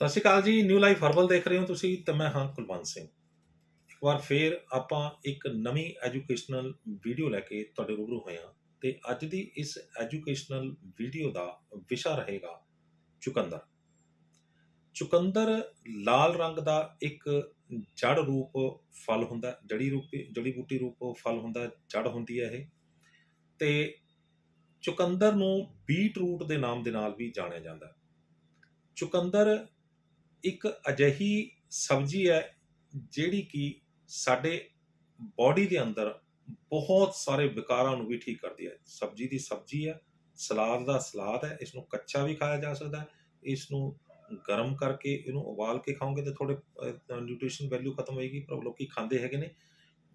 ਸਤਿ ਸ਼੍ਰੀ ਅਕਾਲ ਜੀ new life herbal ਦੇਖ ਰਹੇ ਹੋ ਤੁਸੀਂ ਤੇ ਮੈਂ ਹਾਂ ਕੁਲਵੰਤ ਸਿੰਘ। ਇੱਕ ਵਾਰ ਫੇਰ ਆਪਾਂ ਇੱਕ ਨਵੀਂ ਐਜੂਕੇਸ਼ਨਲ ਵੀਡੀਓ ਲੈ ਕੇ ਤੁਹਾਡੇ ਰੂਬਰੂ ਹੋਏ ਹਾਂ ਤੇ ਅੱਜ ਦੀ ਇਸ ਐਜੂਕੇਸ਼ਨਲ ਵੀਡੀਓ ਦਾ ਵਿਸ਼ਾ ਰਹੇਗਾ ਚੁਕੰਦਰ। ਚੁਕੰਦਰ ਲਾਲ ਰੰਗ ਦਾ ਇੱਕ ਜੜ ਰੂਪ ਫਲ ਹੁੰਦਾ, ਜੜੀ ਰੂਪ, ਜੜੀ ਬੂਟੀ ਰੂਪ ਫਲ ਹੁੰਦਾ ਜੜ ਹੁੰਦੀ ਹੈ ਇਹ। ਤੇ ਚੁਕੰਦਰ ਨੂੰ ਬੀਟ ਰੂਟ ਦੇ ਨਾਮ ਦੇ ਨਾਲ ਵੀ ਜਾਣਿਆ ਜਾਂਦਾ। ਚੁਕੰਦਰ ਇੱਕ ਅਜਿਹੀ ਸਬਜ਼ੀ ਹੈ ਜਿਹੜੀ ਕਿ ਸਾਡੇ ਬਾਡੀ ਦੇ ਅੰਦਰ ਬਹੁਤ ਸਾਰੇ ਵਿਕਾਰਾਂ ਨੂੰ ਵੀ ਠੀਕ ਕਰਦੀ ਹੈ। ਸਬਜ਼ੀ ਦੀ ਸਬਜ਼ੀ ਹੈ, ਸਲਾਦ ਦਾ ਸਲਾਦ ਹੈ ਇਸ ਨੂੰ ਕੱਚਾ ਵੀ ਖਾਇਆ ਜਾ ਸਕਦਾ ਹੈ ਇਸ ਨੂੰ ਗਰਮ ਕਰਕੇ ਇਹਨੂੰ ਉਬਾਲ ਕੇ ਖਾਓਗੇ ਤਾਂ ਥੋੜੇ ਨਿਊਟ੍ਰੀਸ਼ਨ ਵੈਲਿਊ ਖਤਮ ਹੋਏਗੀ, ਪਰ ਲੋਕੀ ਖਾਂਦੇ ਹੈਗੇ ਨੇ,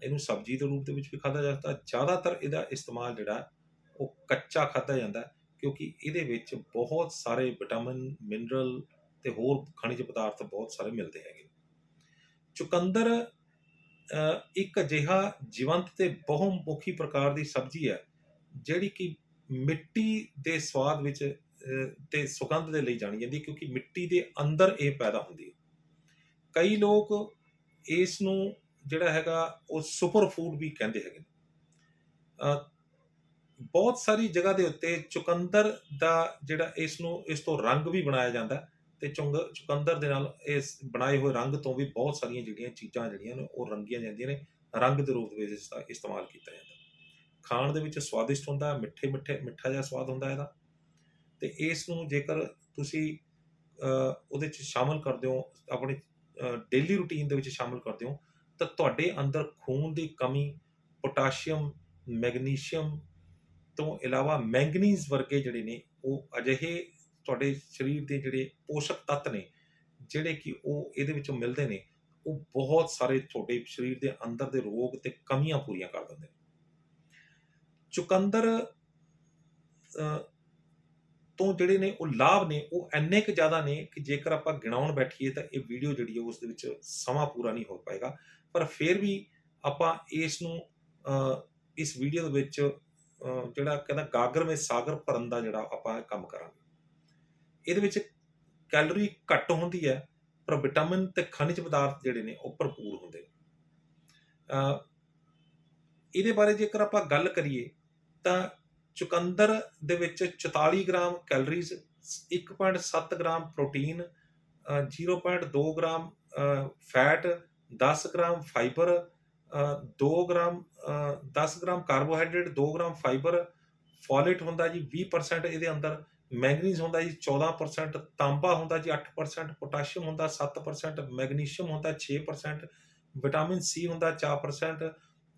ਇਹਨੂੰ ਸਬਜ਼ੀ ਦੇ ਰੂਪ ਦੇ ਵਿੱਚ ਵੀ ਖਾਧਾ ਜਾ ਸਕਦਾ ਜ਼ਿਆਦਾਤਰ ਇਹਦਾ ਇਸਤੇਮਾਲ ਜਿਹੜਾ ਉਹ ਕੱਚਾ ਖਾਧਾ ਜਾਂਦਾ ਕਿਉਂਕਿ ਇਹਦੇ ਵਿੱਚ ਬਹੁਤ ਸਾਰੇ ਵਿਟਾਮਿਨ ਮਿਨਰਲ ਤੇ ਹੋਰ ਖਣਿਜ ਪਦਾਰਥ ਬਹੁਤ ਸਾਰੇ ਮਿਲਦੇ ਹੈਗੇ। ਚੁਕੰਦਰ ਇੱਕ ਅਜਿਹਾ ਜੀਵੰਤ ਤੇ ਬਹੁਮੁਖੀ ਪ੍ਰਕਾਰ ਦੀ ਸਬਜ਼ੀ ਹੈ ਜਿਹੜੀ ਕਿ ਮਿੱਟੀ ਦੇ ਸਵਾਦ ਵਿੱਚ ਅਹ, ਤੇ ਸੁਗੰਧ ਦੇ ਲਈ ਜਾਣੀ ਜਾਂਦੀ ਹੈ ਕਿਉਂਕਿ ਮਿੱਟੀ ਦੇ ਅੰਦਰ ਇਹ ਪੈਦਾ ਹੁੰਦੀ ਹੈ। ਕਈ ਲੋਕ ਇਸ ਨੂੰ ਜਿਹੜਾ ਹੈਗਾ ਉਹ ਸੁਪਰ ਫੂਡ ਵੀ ਕਹਿੰਦੇ ਹੈਗੇ ਨੇ। ਬਹੁਤ ਸਾਰੀ ਜਗ੍ਹਾ ਦੇ ਉੱਤੇ ਚੁਕੰਦਰ ਦਾ ਜਿਹੜਾ ਇਸ ਨੂੰ ਇਸ ਤੋਂ ਰੰਗ ਵੀ ਬਣਾਇਆ ਜਾਂਦਾ ਤੇ ਚੁੰਗ ਚੁਕੰਦਰ ਦੇ ਨਾਲ ਇਸ ਬਣਾਏ ਹੋਏ ਰੰਗ ਤੋਂ ਵੀ ਬਹੁਤ ਸਾਰੀਆਂ ਜਿਹੜੀਆਂ ਚੀਜ਼ਾਂ ਜਿਹੜੀਆਂ ਨੇ, ਉਹ ਰੰਗੀਆਂ ਜਾਂਦੀਆਂ ਨੇ, ਰੰਗ ਦੇ ਰੂਪ ਵਿੱਚ ਇਸ ਦਾ ਇਸਤੇਮਾਲ ਕੀਤਾ ਜਾਂਦਾ। ਖਾਣ ਦੇ ਵਿੱਚ ਸਵਾਦਿਸ਼ਟ ਹੁੰਦਾ, ਮਿੱਠੇ ਮਿੱਠੇ ਮਿੱਠਾ ਜਿਹਾ ਸਵਾਦ ਹੁੰਦਾ ਇਹਦਾ। ਤੇ ਇਸ ਨੂੰ ਜੇਕਰ ਤੁਸੀਂ ਉਹਦੇ ਚ ਸ਼ਾਮਲ ਕਰਦੇ ਹੋ, ਆਪਣੇ ਡੇਲੀ ਰੂਟੀਨ ਦੇ ਵਿੱਚ ਸ਼ਾਮਲ ਕਰਦੇ ਹੋ, ਤਾਂ ਤੁਹਾਡੇ ਅੰਦਰ ਖੂਨ ਦੀ ਕਮੀ, ਪੋਟਾਸ਼ੀਅਮ, ਮੈਗਨੀਸ਼ੀਅਮ ਤੋਂ ਇਲਾਵਾ ਮੈਂਗਨੀਜ਼ ਵਰਗੇ ਜਿਹੜੇ ਨੇ, ਉਹ ਅਜਿਹੇ ਤੁਹਾਡੇ ਸਰੀਰ ਦੇ ਜਿਹੜੇ ਪੋਸ਼ਕ ਤੱਤ ਨੇ, ਜਿਹੜੇ ਕਿ ਉਹ ਇਹਦੇ ਵਿੱਚੋਂ ਮਿਲਦੇ ਨੇ, ਉਹ ਬਹੁਤ ਸਾਰੇ ਤੁਹਾਡੇ ਸਰੀਰ ਦੇ ਅੰਦਰ ਦੇ ਰੋਗ ਤੇ ਕਮੀਆਂ ਪੂਰੀਆਂ ਕਰ ਦਿੰਦੇ ਨੇ। ਚੁਕੰਦਰ ਤੋਂ ਜਿਹੜੇ ਨੇ ਉਹ ਲਾਭ ਨੇ, ਉਹ ਇੰਨੇ ਕੁ ਜ਼ਿਆਦਾ ਨੇ ਕਿ ਜੇਕਰ ਆਪਾਂ ਗਿਣਾਉਣ ਬੈਠੀਏ ਤਾਂ ਇਹ ਵੀਡੀਓ ਜਿਹੜੀ ਹੈ ਉਸ ਦੇ ਵਿੱਚ ਸਮਾਂ ਪੂਰਾ ਨਹੀਂ ਹੋ ਪਾਏਗਾ। ਪਰ ਫਿਰ ਵੀ ਆਪਾਂ ਇਸ ਨੂੰ ਇਸ ਵੀਡੀਓ ਦੇ ਵਿੱਚ ਜਿਹੜਾ ਕਹਿੰਦਾ ਗਾਗਰ ਵਿੱਚ ਸਾਗਰ ਭਰਨ ਦਾ ਜਿਹੜਾ ਆਪਾਂ ਕੰਮ ਕਰਾਂਗੇ। ਇਹਦੇ ਵਿੱਚ ਕੈਲੋਰੀ ਘੱਟ ਹੁੰਦੀ ਹੈ, ਪਰ ਵਿਟਾਮਿਨ ਤੇ ਖਣਿਜ ਪਦਾਰਥ ਜਿਹੜੇ ਨੇ ਉਹ ਭਰਪੂਰ ਹੁੰਦੇ ਨੇ। ਇਹਦੇ ਬਾਰੇ ਜੇਕਰ ਆਪਾਂ ਗੱਲ ਕਰੀਏ, ਤਾਂ ਚੁਕੰਦਰ ਦੇ ਵਿੱਚ 44 ਗ੍ਰਾਮ ਕੈਲਰੀਜ਼ 1.7 ਗ੍ਰਾਮ ਪ੍ਰੋਟੀਨ ਅਹ 0.2 gram fat 10 gram fibre 2 gram, ਅਹ 10 gram carbohydrate 2 gram fibre folate ਹੁੰਦਾ ਜੀ 20% ਇਹਦੇ ਅੰਦਰ ਮੈਂਗਨੀਜ਼ ਹੁੰਦਾ ਜੀ 14% ਤਾਂਬਾ ਹੁੰਦਾ ਜੀ 8% ਪੋਟਾਸ਼ੀਅਮ ਹੁੰਦਾ 7% ਮੈਗਨੀਸ਼ੀਅਮ ਹੁੰਦਾ 6% ਵਿਟਾਮਿਨ ਸੀ ਹੁੰਦਾ 4%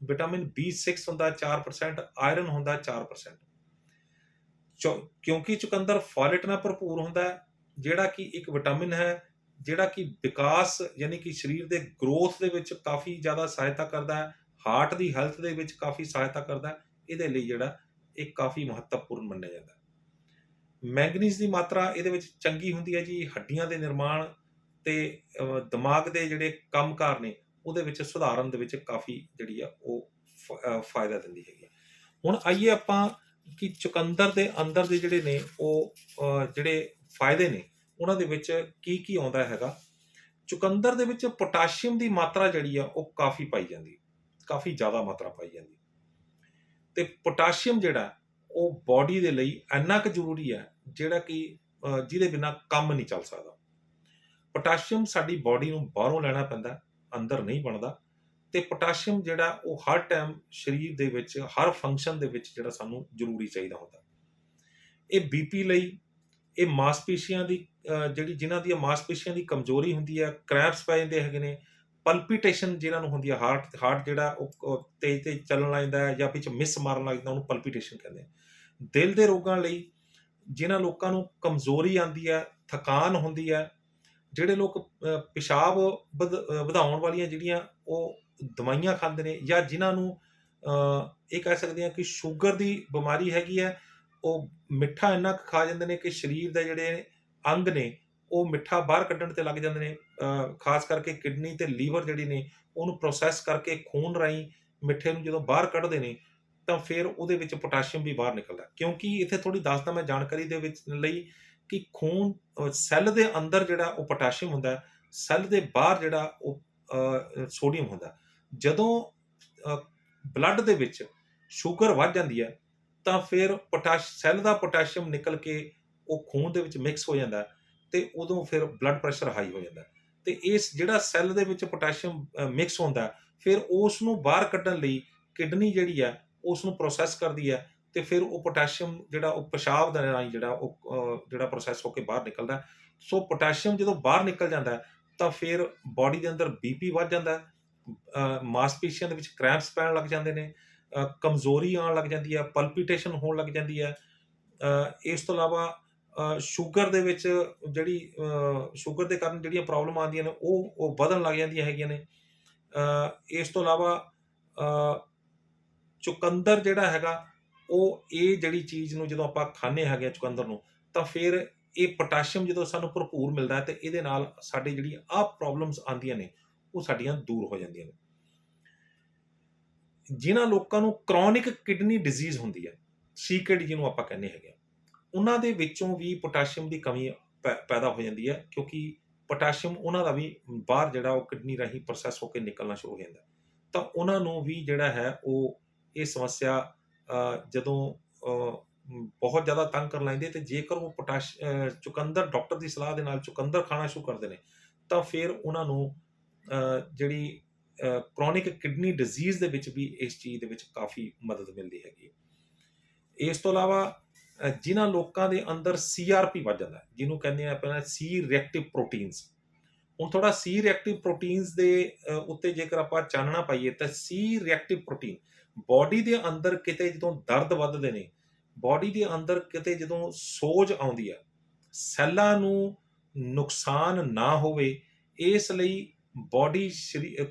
ਵਿਟਾਮਿਨ B6 ਹੁੰਦਾ 4% ਆਇਰਨ ਹੁੰਦਾ 4% ਚੌ- ਕਿਉਂਕਿ ਚੁਕੰਦਰ ਫੋਲੇਟ ਨਾਲ ਭਰਪੂਰ ਹੁੰਦਾ ਹੈ, ਜਿਹੜਾ ਕਿ ਇੱਕ ਵਿਟਾਮਿਨ ਹੈ, ਜਿਹੜਾ ਕਿ ਵਿਕਾਸ ਯਾਨੀ ਕਿ ਸਰੀਰ ਦੇ ਗਰੋਥ ਦੇ ਵਿੱਚ ਕਾਫੀ ਜ਼ਿਆਦਾ ਸਹਾਇਤਾ ਕਰਦਾ ਹੈ, ਹਾਰਟ ਦੀ ਹੈਲਥ ਦੇ ਵਿੱਚ ਕਾਫੀ ਸਹਾਇਤਾ ਕਰਦਾ ਹੈ, ਇਹਦੇ ਲਈ ਜਿਹੜਾ ਇਹ ਕਾਫੀ ਮਹੱਤਵਪੂਰਨ ਮੰਨਿਆ ਜਾਂਦਾ ਹੈ। ਮੈਂਗਨੀਜ਼ ਦੀ ਮਾਤਰਾ ਇਹਦੇ ਵਿੱਚ ਚੰਗੀ ਹੁੰਦੀ ਹੈ ਜੀ, ਹੱਡੀਆਂ ਦੇ ਨਿਰਮਾਣ ਤੇ ਦਿਮਾਗ ਦੇ ਜਿਹੜੇ ਕੰਮਕਾਰ ਨੇ, ਉਹਦੇ ਵਿੱਚ ਸੁਧਾਰਨ ਦੇ ਵਿੱਚ ਕਾਫੀ ਜਿਹੜੀ ਆ ਉਹ ਫ- ਫਾਇਦਾ ਦਿੰਦੀ ਹੈਗੀ ਹੁਣ ਆਈਏ ਆਪਾਂ ਕਿ ਚੁਕੰਦਰ ਦੇ ਅੰਦਰ ਦੇ ਜਿਹੜੇ ਨੇ, ਉਹ ਜਿਹੜੇ ਫਾਇਦੇ ਨੇ, ਉਹਨਾਂ ਦੇ ਵਿੱਚ ਕੀ ਕੀ ਆਉਂਦਾ ਹੈਗਾ? ਚੁਕੰਦਰ ਦੇ ਵਿੱਚ ਪੋਟਾਸ਼ੀਅਮ ਦੀ ਮਾਤਰਾ ਜਿਹੜੀ ਆ, ਉਹ ਕਾਫੀ ਪਾਈ ਜਾਂਦੀ, ਕਾਫੀ ਜ਼ਿਆਦਾ ਮਾਤਰਾ ਪਾਈ ਜਾਂਦੀ। ਤੇ ਪੋਟਾਸ਼ੀਅਮ ਜਿਹੜਾ, ਉਹ ਬਾਡੀ ਦੇ ਲਈ ਇੰਨਾ ਕੁ ਜ਼ਰੂਰੀ ਹੈ ਜਿਹੜਾ ਕਿ ਜਿਹਦੇ ਬਿਨਾ ਕੰਮ ਨਹੀਂ ਚੱਲ ਸਕਦਾ। ਪੋਟਾਸ਼ੀਅਮ ਸਾਡੀ ਬਾਡੀ ਨੂੰ ਬਾਹਰੋਂ ਲੈਣਾ ਪੈਂਦਾ, ਅੰਦਰ ਨਹੀਂ ਬਣਦਾ ਤੇ ਪੋਟਾਸ਼ੀਅਮ ਜਿਹੜਾ ਉਹ ਹਰ ਟਾਈਮ ਸਰੀਰ ਦੇ ਵਿੱਚ, ਹਰ ਫੰਕਸ਼ਨ ਦੇ ਵਿੱਚ ਜਿਹੜਾ ਸਾਨੂੰ ਜ਼ਰੂਰੀ ਚਾਹੀਦਾ ਹੁੰਦਾ। ਇਹ ਬੀਪੀ ਲਈ, ਇਹ ਮਾਸਪੇਸ਼ੀਆਂ ਦੀ ਜਿਹੜੀ ਜਿਨ੍ਹਾਂ ਦੀਆਂ ਮਾਸਪੇਸ਼ੀਆਂ ਦੀ ਕਮਜ਼ੋਰੀ ਹੁੰਦੀ ਹੈ ਕ੍ਰੈਂਪਸ ਪੈ ਜਾਂਦੇ ਹੈਗੇ ਨੇ ਪਲਪੀਟੇਸ਼ਨ ਜਿਹਨਾਂ ਨੂੰ ਹੁੰਦੀ ਹੈ ਹਾਰਟ ਹਾਰਟ ਜਿਹੜਾ ਉਹ ਤੇਜ਼ ਤੇਜ਼ ਚੱਲਣ ਲੱਗ ਜਾਂਦਾ ਜਾਂ ਵਿੱਚ ਮਿਸ ਮਾਰਨ ਲੱਗ ਜਾਂਦਾ, ਉਹਨੂੰ ਪਲਪੀਟੇਸ਼ਨ ਕਹਿੰਦੇ ਆ। ਦਿਲ ਦੇ ਰੋਗਾਂ ਲਈ ਜਿਨ੍ਹਾਂ ਲੋਕਾਂ ਨੂੰ ਕਮਜ਼ੋਰੀ ਆਂਦੀ ਹੈ ਥਕਾਨ ਹੁੰਦੀ ਹੈ ਜਿਹੜੇ ਲੋਕ ਅਹ, ਪਿਸ਼ਾਬ ਵਧ- ਵਧਾਉਣ ਵਾਲੀਆਂ ਜਿਹੜੀਆਂ ਉਹ ਦਵਾਈਆਂ ਖਾਂਦੇ ਨੇ ਜਾਂ ਜਿਨ੍ਹਾਂ ਨੂੰ ਇਹ ਕਹਿ ਸਕਦੇ ਆ ਕਿ ਸ਼ੂਗਰ ਦੀ ਬਿਮਾਰੀ ਹੈਗੀ ਹੈ ਉਹ ਮਿੱਠਾ ਇੰਨਾ ਕੁ ਖਾ ਜਾਂਦੇ ਨੇ ਕਿ ਸਰੀਰ ਦੇ ਜਿਹੜੇ ਅੰਗ ਨੇ ਉਹ ਮਿੱਠਾ ਬਾਹਰ ਕੱਢਣ ਤੇ ਲੱਗ ਜਾਂਦੇ ਨੇ ਖਾਸ ਕਰਕੇ ਕਿਡਨੀ ਤੇ ਲੀਵਰ ਜਿਹੜੀ ਨੇ ਉਹਨੂੰ ਪ੍ਰੋਸੈਸ ਕਰਕੇ ਖੂਨ ਰਾਹੀਂ ਮਿੱਠੇ ਨੂੰ ਜਦੋਂ ਬਾਹਰ ਕੱਢਦੇ ਨੇ ਤਾਂ ਫਿਰ ਉਹਦੇ ਵਿੱਚ ਪੋਟਾਸ਼ੀਅਮ ਵੀ ਬਾਹਰ ਨਿਕਲਦਾ ਕਿਉਂਕਿ ਇੱਥੇ ਥੋੜੀ ਦੱਸਦਾ ਮੈਂ ਜਾਣਕਾਰੀ ਦੇ ਵਿੱਚ ਲਈ ਕਿ ਖੂਨ ਸੈੱਲ ਦੇ ਅੰਦਰ ਜਿਹੜਾ ਉਹ ਪੋਟਾਸ਼ੀਅਮ ਹੁੰਦਾ ਸੈੱਲ ਦੇ ਬਾਹਰ ਜਿਹੜਾ ਉਹ ਸੋਡੀਅਮ ਹੁੰਦਾ ਜਦੋਂ ਬਲੱਡ ਦੇ ਵਿੱਚ ਸ਼ੂਗਰ ਵੱਧ ਜਾਂਦੀ ਹੈ, ਤਾਂ ਫਿਰ ਪੋਟਾਸ਼, ਸੈੱਲ ਦਾ ਪੋਟਾਸ਼ੀਅਮ ਨਿਕਲ ਕੇ ਉਹ ਖੂਨ ਦੇ ਵਿੱਚ ਮਿਕਸ ਹੋ ਜਾਂਦਾ ਹੈ ਤੇ ਉਦੋਂ ਫਿਰ ਬਲੱਡ ਪ੍ਰੈਸ਼ਰ ਹਾਈ ਹੋ ਜਾਂਦਾ ਹੈ। ਤੇ ਇਸ ਜਿਹੜਾ ਸੈੱਲ ਦੇ ਵਿੱਚ ਪੋਟਾਸ਼ੀਅਮ ਮਿਕਸ ਹੁੰਦਾ ਫਿਰ ਉਸ ਨੂੰ ਬਾਹਰ ਕੱਢਣ ਲਈ ਕਿਡਨੀ ਜਿਹੜੀ ਹੈ ਉਸ ਨੂੰ ਪ੍ਰੋਸੈਸ ਕਰਦੀ ਹੈ ਤੇ ਫਿਰ ਉਹ ਪੋਟਾਸ਼ੀਅਮ ਜਿਹੜਾ ਉਹ ਪਿਸ਼ਾਬ ਦੇ ਰਾਹੀਂ ਜਿਹੜਾ ਉਹ ਜਿਹੜਾ ਪ੍ਰੋਸੈਸ ਹੋ ਕੇ ਬਾਹਰ ਨਿਕਲਦਾ ਸੋ ਪੋਟਾਸ਼ੀਅਮ ਜਦੋਂ ਬਾਹਰ ਨਿਕਲ ਜਾਂਦਾ ਤਾਂ ਫਿਰ ਬਾਡੀ ਦੇ ਅੰਦਰ ਬੀਪੀ ਵੱਧ ਜਾਂਦਾ ਮਾਸਪੇਸ਼ੀਆਂ ਦੇ ਵਿੱਚ ਕ੍ਰੈਂਪਸ ਪੈਣ ਲੱਗ ਜਾਂਦੇ ਨੇ ਕਮਜ਼ੋਰੀ ਆਉਣ ਲੱਗ ਜਾਂਦੀ ਹੈ ਪਲਪੀਟੇਸ਼ਨ ਹੋਣ ਲੱਗ ਜਾਂਦੀ ਹੈ। ਇਸ ਤੋਂ ਇਲਾਵਾ ਸ਼ੂਗਰ ਦੇ ਵਿੱਚ ਜਿਹੜੀ ਸ਼ੂਗਰ ਦੇ ਕਾਰਨ ਜਿਹੜੀਆਂ ਪ੍ਰੋਬਲਮ ਆਉਂਦੀਆਂ ਨੇ, ਉਹ ਉਹ ਵਧਣ ਲੱਗ ਜਾਂਦੀਆਂ ਹੈਗੀਆਂ ਨੇ। ਇਸ ਤੋਂ ਇਲਾਵਾ ਚੁਕੰਦਰ ਜਿਹੜਾ ਹੈਗਾ ਉਹ ਇਹ ਜਿਹੜੀ ਚੀਜ਼ ਨੂੰ ਜਦੋਂ ਆਪਾਂ ਖਾਂਦੇ ਹੈਗੇ ਆ ਚੁਕੰਦਰ ਨੂੰ ਤਾਂ ਫਿਰ ਇਹ ਪੋਟਾਸ਼ੀਅਮ ਜਦੋਂ ਸਾਨੂੰ ਭਰਪੂਰ ਮਿਲਦਾ ਹੈ ਤੇ ਇਹਦੇ ਨਾਲ ਸਾਡੇ ਜਿਹੜੀ ਆਹ ਪ੍ਰੋਬਲਮਸ ਆਉਂਦੀਆਂ ਨੇ ਉਹ ਸਾਡੀਆਂ ਦੂਰ ਹੋ ਜਾਂਦੀਆਂ ਨੇ। ਜਿਨ੍ਹਾਂ ਲੋਕਾਂ ਨੂੰ ਕ੍ਰੋਨਿਕ ਕਿਡਨੀ ਡਿਜ਼ੀਜ਼ ਹੁੰਦੀ ਹੈ ਸੀਕੇਡੀ ਜਿਹਨੂੰ ਆਪਾਂ ਕਹਿੰਦੇ ਹੈਗੇ ਆ, ਉਹਨਾਂ ਦੇ ਵਿੱਚੋਂ ਵੀ ਪੋਟਾਸ਼ੀਅਮ ਦੀ ਕਮੀ ਪੈ- ਪੈਦਾ ਹੋ ਜਾਂਦੀ ਹੈ ਕਿਉਂਕਿ ਪੋਟਾਸ਼ੀਅਮ ਉਹਨਾਂ ਦਾ ਵੀ ਬਾਹਰ ਜਿਹੜਾ ਉਹ ਕਿਡਨੀ ਰਾਹੀਂ ਪ੍ਰੋਸੈਸ ਹੋ ਕੇ ਨਿਕਲਣਾ ਸ਼ੁਰੂ ਹੋ ਜਾਂਦਾ ਤਾਂ ਉਹਨਾਂ ਨੂੰ ਵੀ ਜਿਹੜਾ ਹੈ ਉਹ ਇਹ ਸਮੱਸਿਆ ਜਦੋਂ ਬਹੁਤ ਜ਼ਿਆਦਾ ਤੰਗ ਕਰਨ ਲੈਂਦੇ ਹੈ ਤੇ ਜੇਕਰ ਉਹ ਪੋਟਾਸ਼ ਚੁਕੰਦਰ ਡਾਕਟਰ ਦੀ ਸਲਾਹ ਦੇ ਨਾਲ ਚੁਕੰਦਰ ਖਾਣਾ ਸ਼ੁਰੂ ਕਰਦੇ ਨੇ ਤਾਂ ਫਿਰ ਉਹਨਾਂ ਨੂੰ ਜਿਹੜੀ ਕ੍ਰੋਨਿਕ ਕਿਡਨੀ ਡਿਜ਼ੀਜ਼ ਦੇ ਵਿੱਚ ਵੀ ਇਸ ਚੀਜ਼ ਦੇ ਵਿੱਚ ਕਾਫੀ ਮਦਦ ਮਿਲਦੀ ਹੈਗੀ ਇਸ ਤੋਂ ਇਲਾਵਾ ਅ, ਜਿਨ੍ਹਾਂ ਲੋਕਾਂ ਦੇ ਅੰਦਰ ਸੀਆਰਪੀ ਵੱਧ ਜਾਂਦਾ ਜਿਹਨੂੰ ਕਹਿੰਦੇ ਆ ਆਪਾਂ ਸੀ ਰਿਐਕਟਿਵ ਪ੍ਰੋਟੀਨਸ ਹੁਣ ਥੋੜਾ ਸੀ ਰਿਐਕਟਿਵ ਪ੍ਰੋਟੀਨਸ ਦੇ ਉੱਤੇ ਜੇਕਰ ਆਪਾਂ ਚਾਨਣਾ ਪਾਈਏ ਤਾਂ ਸੀ ਰਿਐਕਟਿਵ ਪ੍ਰੋਟੀਨ ਬਾਡੀ ਦੇ ਅੰਦਰ ਕਿਤੇ ਜਦੋਂ ਦਰਦ ਵੱਧਦੇ ਨੇ ਬਾਡੀ ਦੇ ਅੰਦਰ ਕਿਤੇ ਜਦੋਂ ਸੋਜ ਆਉਂਦੀ ਆ ਸੈੱਲਾਂ ਨੂੰ ਨੁਕਸਾਨ ਨਾ ਹੋਵੇ, ਇਸ ਲਈ ਬਾਡੀ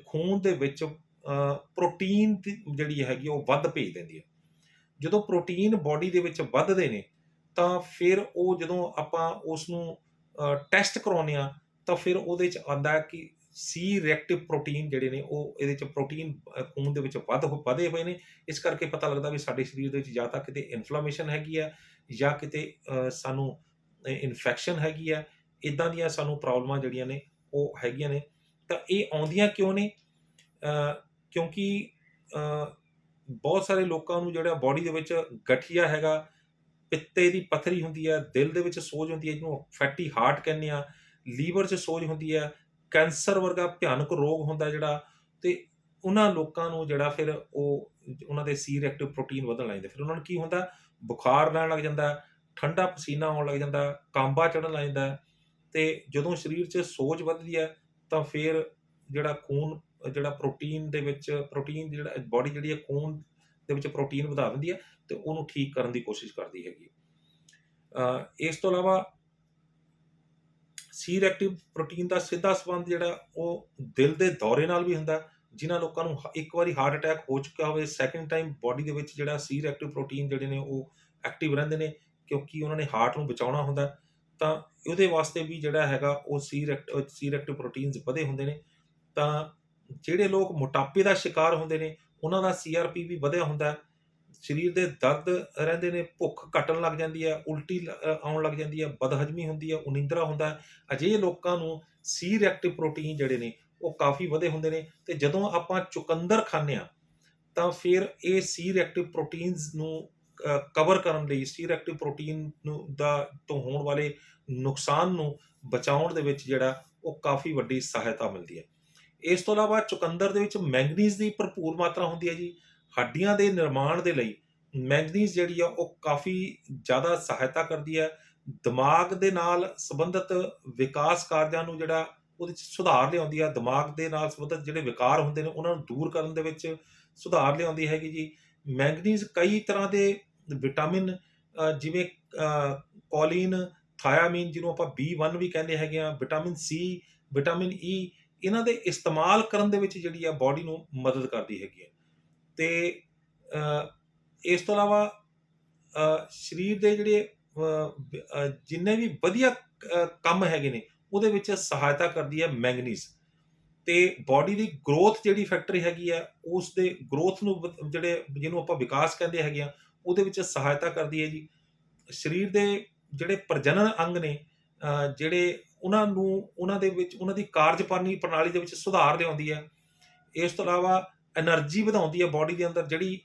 ਖੂਨ ਦੇ ਵਿੱਚ ਪ੍ਰੋਟੀਨ ਜਿਹੜੀ ਹੈਗੀ ਉਹ ਵੱਧ ਭੇਜ ਦਿੰਦੀ ਹੈ। ਜਦੋਂ ਪ੍ਰੋਟੀਨ ਬਾਡੀ ਦੇ ਵਿੱਚ ਵੱਧਦੇ ਨੇ, ਤਾਂ ਫਿਰ ਉਹ ਜਦੋਂ ਆਪਾਂ ਉਸ ਨੂੰ ਟੈਸਟ ਕਰਾਉਂਦੇ ਆ ਤਾਂ ਫਿਰ ਉਹਦੇ ਚ ਆਂਦਾ ਕਿ ਸੀ ਰਿਐਕਟਿਵ ਪ੍ਰੋਟੀਨ ਜਿਹੜੇ ਨੇ, ਉਹ ਇਹਦੇ ਚ ਪ੍ਰੋਟੀਨ ਖੂਨ ਦੇ ਵਿੱਚ ਵੱਧ ਹੋ- ਵਧੇ ਹੋਏ ਨੇ। ਇਸ ਕਰਕੇ ਪਤਾ ਲੱਗਦਾ ਵੀ ਸਾਡੇ ਸਰੀਰ ਦੇ ਵਿੱਚ ਜਾਂ ਤਾਂ ਕਿਤੇ ਇਨਫਲੇਮੇਸ਼ਨ ਹੈਗੀ ਆ, ਜਾਂ ਕਿਤੇ ਸਾਨੂੰ ਇਨਫੈਕਸ਼ਨ ਹੈਗੀ ਆ। ਇਦਾਂ ਦੀਆਂ ਸਾਨੂੰ ਪ੍ਰੋਬਲਮਾਂ ਜਿਹੜੀਆਂ ਨੇ, ਉਹ ਹੈਗੀਆਂ ਨੇ। ਤਾਂ ਇਹ ਆਉਂਦੀਆਂ ਕਿਉਂ ਨੇ? ਕਿਉਂਕਿ ਬਹੁਤ ਸਾਰੇ ਲੋਕਾਂ ਨੂੰ ਜਿਹੜਾ ਬਾਡੀ ਦੇ ਵਿੱਚ ਗਠੀਆ ਹੈਗਾ, ਪਿੱਤੇ ਦੀ ਪੱਥਰੀ ਹੁੰਦੀ ਹੈ ਦਿਲ ਦੇ ਵਿੱਚ ਸੋਜ ਹੁੰਦੀ ਹੈ ਜਿਹਨੂੰ ਫੈਟੀ ਹਾਰਟ ਕਹਿੰਦੇ ਆ, ਲੀਵਰ 'ਚ ਸੋਜ ਹੁੰਦੀ ਹੈ ਕੈਂਸਰ ਵਰਗਾ ਭਿਆਨਕ ਰੋਗ ਹੁੰਦਾ ਜਿਹੜਾ, ਤੇ ਉਹਨਾਂ ਲੋਕਾਂ ਨੂੰ ਜਿਹੜਾ ਫਿਰ ਉਹ ਉਹਨਾਂ ਦੇ ਸੀ ਰਿਐਕਟਿਵ ਪ੍ਰੋਟੀਨ ਵਧਣ ਲੱਗ ਜਾਂਦੇ। ਫਿਰ ਉਹਨਾਂ ਨੂੰ ਕੀ ਹੁੰਦਾ? ਬੁਖਾਰ ਲੈਣ ਲੱਗ ਜਾਂਦਾ, ਠੰਡਾ ਪਸੀਨਾ ਆਉਣ ਲੱਗ ਜਾਂਦਾ, ਕਾਂਬਾ ਚੜਨ ਲੱਗ ਜਾਂਦਾ, ਤੇ ਜਦੋਂ ਸਰੀਰ 'ਚ ਸੋਜ ਵੱਧਦੀ ਹੈ, ਤਾਂ ਫਿਰ ਜਿਹੜਾ ਖੂਨ, ਜਿਹੜਾ ਪ੍ਰੋਟੀਨ ਦੇ ਵਿੱਚ ਪ੍ਰੋਟੀਨ ਜਿਹੜਾ ਬਾਡੀ ਜਿਹੜੀ ਹੈ, ਖੂਨ ਦੇ ਵਿੱਚ ਪ੍ਰੋਟੀਨ ਵਧਾ ਦਿੰਦੀ ਹੈ, ਤੇ ਉਹਨੂੰ ਠੀਕ ਕਰਨ ਦੀ ਕੋਸ਼ਿਸ਼ ਕਰਦੀ ਹੈਗੀ ਇਸ ਤੋਂ ਇਲਾਵਾ ਸੀ ਰਿਐਕਟਿਵ ਪ੍ਰੋਟੀਨ ਦਾ ਸਿੱਧਾ ਸੰਬੰਧ ਜਿਹੜਾ ਉਹ ਦਿਲ ਦੇ ਦੌਰੇ ਨਾਲ ਵੀ ਹੁੰਦਾ ਜਿਨ੍ਹਾਂ ਲੋਕਾਂ ਨੂੰ ਹ- ਇੱਕ ਵਾਰੀ ਹਾਰਟ ਅਟੈਕ ਹੋ ਚੁੱਕਾ ਹੋਵੇ ਸੈਕੰਡ ਟਾਈਮ ਬਾਡੀ ਦੇ ਵਿੱਚ ਜਿਹੜਾ ਸੀ ਰਿਐਕਟਿਵ ਪ੍ਰੋਟੀਨ ਜਿਹੜੇ ਨੇ ਉਹ ਐਕਟਿਵ ਰਹਿੰਦੇ ਨੇ, ਕਿਉਂਕਿ ਉਹਨਾਂ ਨੇ ਹਾਰਟ ਨੂੰ ਬਚਾਉਣਾ ਹੁੰਦਾ ਤਾਂ ਉਹਦੇ ਵਾਸਤੇ ਵੀ ਜਿਹੜਾ ਹੈਗਾ ਉਹ C react C reactive proteins ਵਧੇ ਹੁੰਦੇ ਨੇ, ਤਾਂ ਜਿਹੜੇ ਲੋਕ ਮੋਟਾਪੇ ਦਾ ਸ਼ਿਕਾਰ ਹੁੰਦੇ ਨੇ, ਉਹਨਾਂ ਦਾ ਸੀਆਰਪੀ ਵੀ ਵਧਿਆ ਹੁੰਦਾ ਸਰੀਰ ਦੇ ਦਰਦ ਰਹਿੰਦੇ ਨੇ, ਭੁੱਖ ਘਟਣ ਲੱਗ ਜਾਂਦੀ ਹੈ, ਉਲਟੀ ਆਉਣ ਲੱਗ ਜਾਂਦੀ ਹੈ, ਬਦਹਜਮੀ ਹੁੰਦੀ ਹੈ, ਉਨੀਂਦਰਾ ਹੁੰਦਾ ਹੈ। ਅਜਿਹੇ ਲੋਕਾਂ ਨੂੰ ਸੀ ਰਿਐਕਟਿਵ ਪ੍ਰੋਟੀਨ ਜਿਹੜੇ ਨੇ, ਉਹ ਕਾਫੀ ਵਧੇ ਹੁੰਦੇ ਨੇ ਤੇ ਜਦੋਂ ਆਪਾਂ ਚੁਕੰਦਰ ਖਾਂਦੇ ਆ ਤਾਂ ਫਿਰ ਇਹ ਸੀ ਰਿਐਕਟਿਵ ਪ੍ਰੋਟੀਨਸ ਨੂੰ ਕਵਰ ਕਰਨ ਲਈ ਸੀ ਰਿਐਕਟਿਵ ਪ੍ਰੋਟੀਨ ਨੂੰ ਦਾ ਤੋਂ ਹੋਣ ਵਾਲੇ ਨੁਕਸਾਨ ਨੂੰ ਬਚਾਉਣ ਦੇ ਵਿੱਚ ਜਿਹੜਾ, ਉਹ ਕਾਫੀ ਵੱਡੀ ਸਹਾਇਤਾ ਮਿਲਦੀ ਹੈ। ਇਸ ਤੋਂ ਇਲਾਵਾ ਚੁਕੰਦਰ ਦੇ ਵਿੱਚ ਮੈਂਗਨੀਜ਼ ਦੀ ਭਰਪੂਰ ਮਾਤਰਾ ਹੁੰਦੀ ਹੈ ਜੀ। ਹੱਡੀਆਂ ਦੇ ਨਿਰਮਾਣ ਦੇ ਲਈ ਮੈਂਗਨੀਜ਼ ਜਿਹੜੀ ਆ ਉਹ ਕਾਫੀ ਜ਼ਿਆਦਾ ਸਹਾਇਤਾ ਕਰਦੀ ਹੈ। ਦਿਮਾਗ ਦੇ ਨਾਲ ਸੰਬੰਧਿਤ ਵਿਕਾਸ ਕਾਰਜਾਂ ਨੂੰ ਜਿਹੜਾ ਉਹਦੇ ਚ ਸੁਧਾਰ ਲਿਆਉਂਦੀ ਹੈ ਦਿਮਾਗ ਦੇ ਨਾਲ ਸੰਬੰਧਿਤ ਜਿਹੜੇ ਵਿਕਾਰ ਹੁੰਦੇ ਨੇ ਉਹਨਾਂ ਨੂੰ ਦੂਰ ਕਰਨ ਦੇ ਵਿੱਚ ਸੁਧਾਰ ਲਿਆਉਂਦੀ ਹੈਗੀ ਜੀ। ਮੈਂਗਨੀਜ਼ ਕਈ ਤਰ੍ਹਾਂ ਦੇ ਵਿਟਾਮਿਨ ਜਿਵੇਂ ਕੋਲੀਨ, ਥਾਇਆਮੀਨ ਜਿਹਨੂੰ ਆਪਾਂ B1 ਵੀ ਕਹਿੰਦੇ ਹੈਗੇ ਆ, ਵਿਟਾਮਿਨ ਸੀ, ਵਿਟਾਮਿਨ ਈ, ਇਹਨਾਂ ਦੇ ਇਸਤੇਮਾਲ ਕਰਨ ਦੇ ਵਿੱਚ ਜਿਹੜੀ ਆ ਬਾਡੀ ਨੂੰ ਮਦਦ ਕਰਦੀ ਹੈਗੀ ਹੈ ਤੇ ਇਸ ਤੋਂ ਇਲਾਵਾ ਸਰੀਰ ਦੇ ਜਿਹੜੇ ਜਿੰਨੇ ਵੀ ਵਧੀਆ ਕੰਮ ਹੈਗੇ ਨੇ, ਉਹਦੇ ਵਿੱਚ ਸਹਾਇਤਾ ਕਰਦੀ ਹੈ ਮੈਂਗਨੀਜ਼। ਤੇ ਬਾਡੀ ਦੀ ਗਰੋਥ ਜਿਹੜੀ ਫੈਕਟਰੀ ਹੈਗੀ ਆ, ਉਸ ਦੇ ਗਰੋਥ ਨੂੰ ਜਿਹੜੇ ਜਿਹਨੂੰ ਆਪਾਂ ਵਿਕਾਸ ਕਹਿੰਦੇ ਹੈਗੇ ਆ, ਉਹਦੇ ਵਿੱਚ ਸਹਾਇਤਾ ਕਰਦੀ ਹੈ ਜੀ। ਸਰੀਰ ਦੇ ਜਿਹੜੇ ਪ੍ਰਜਨਨ ਅੰਗ ਨੇ ਜਿਹੜੇ ਉਹਨਾਂ ਨੂੰ, ਉਹਨਾਂ ਦੇ ਵਿੱਚ, ਉਹਨਾਂ ਦੀ ਕਾਰਜਪਾਨੀ ਪ੍ਰਣਾਲੀ ਦੇ ਵਿੱਚ ਸੁਧਾਰ ਲਿਆਉਂਦੀ ਹੈ। ਇਸ ਤੋਂ ਇਲਾਵਾ એનર્ਜੀ ਵਧਾਉਂਦੀ ਹੈ ਬਾਡੀ ਦੇ ਅੰਦਰ ਜਿਹੜੀ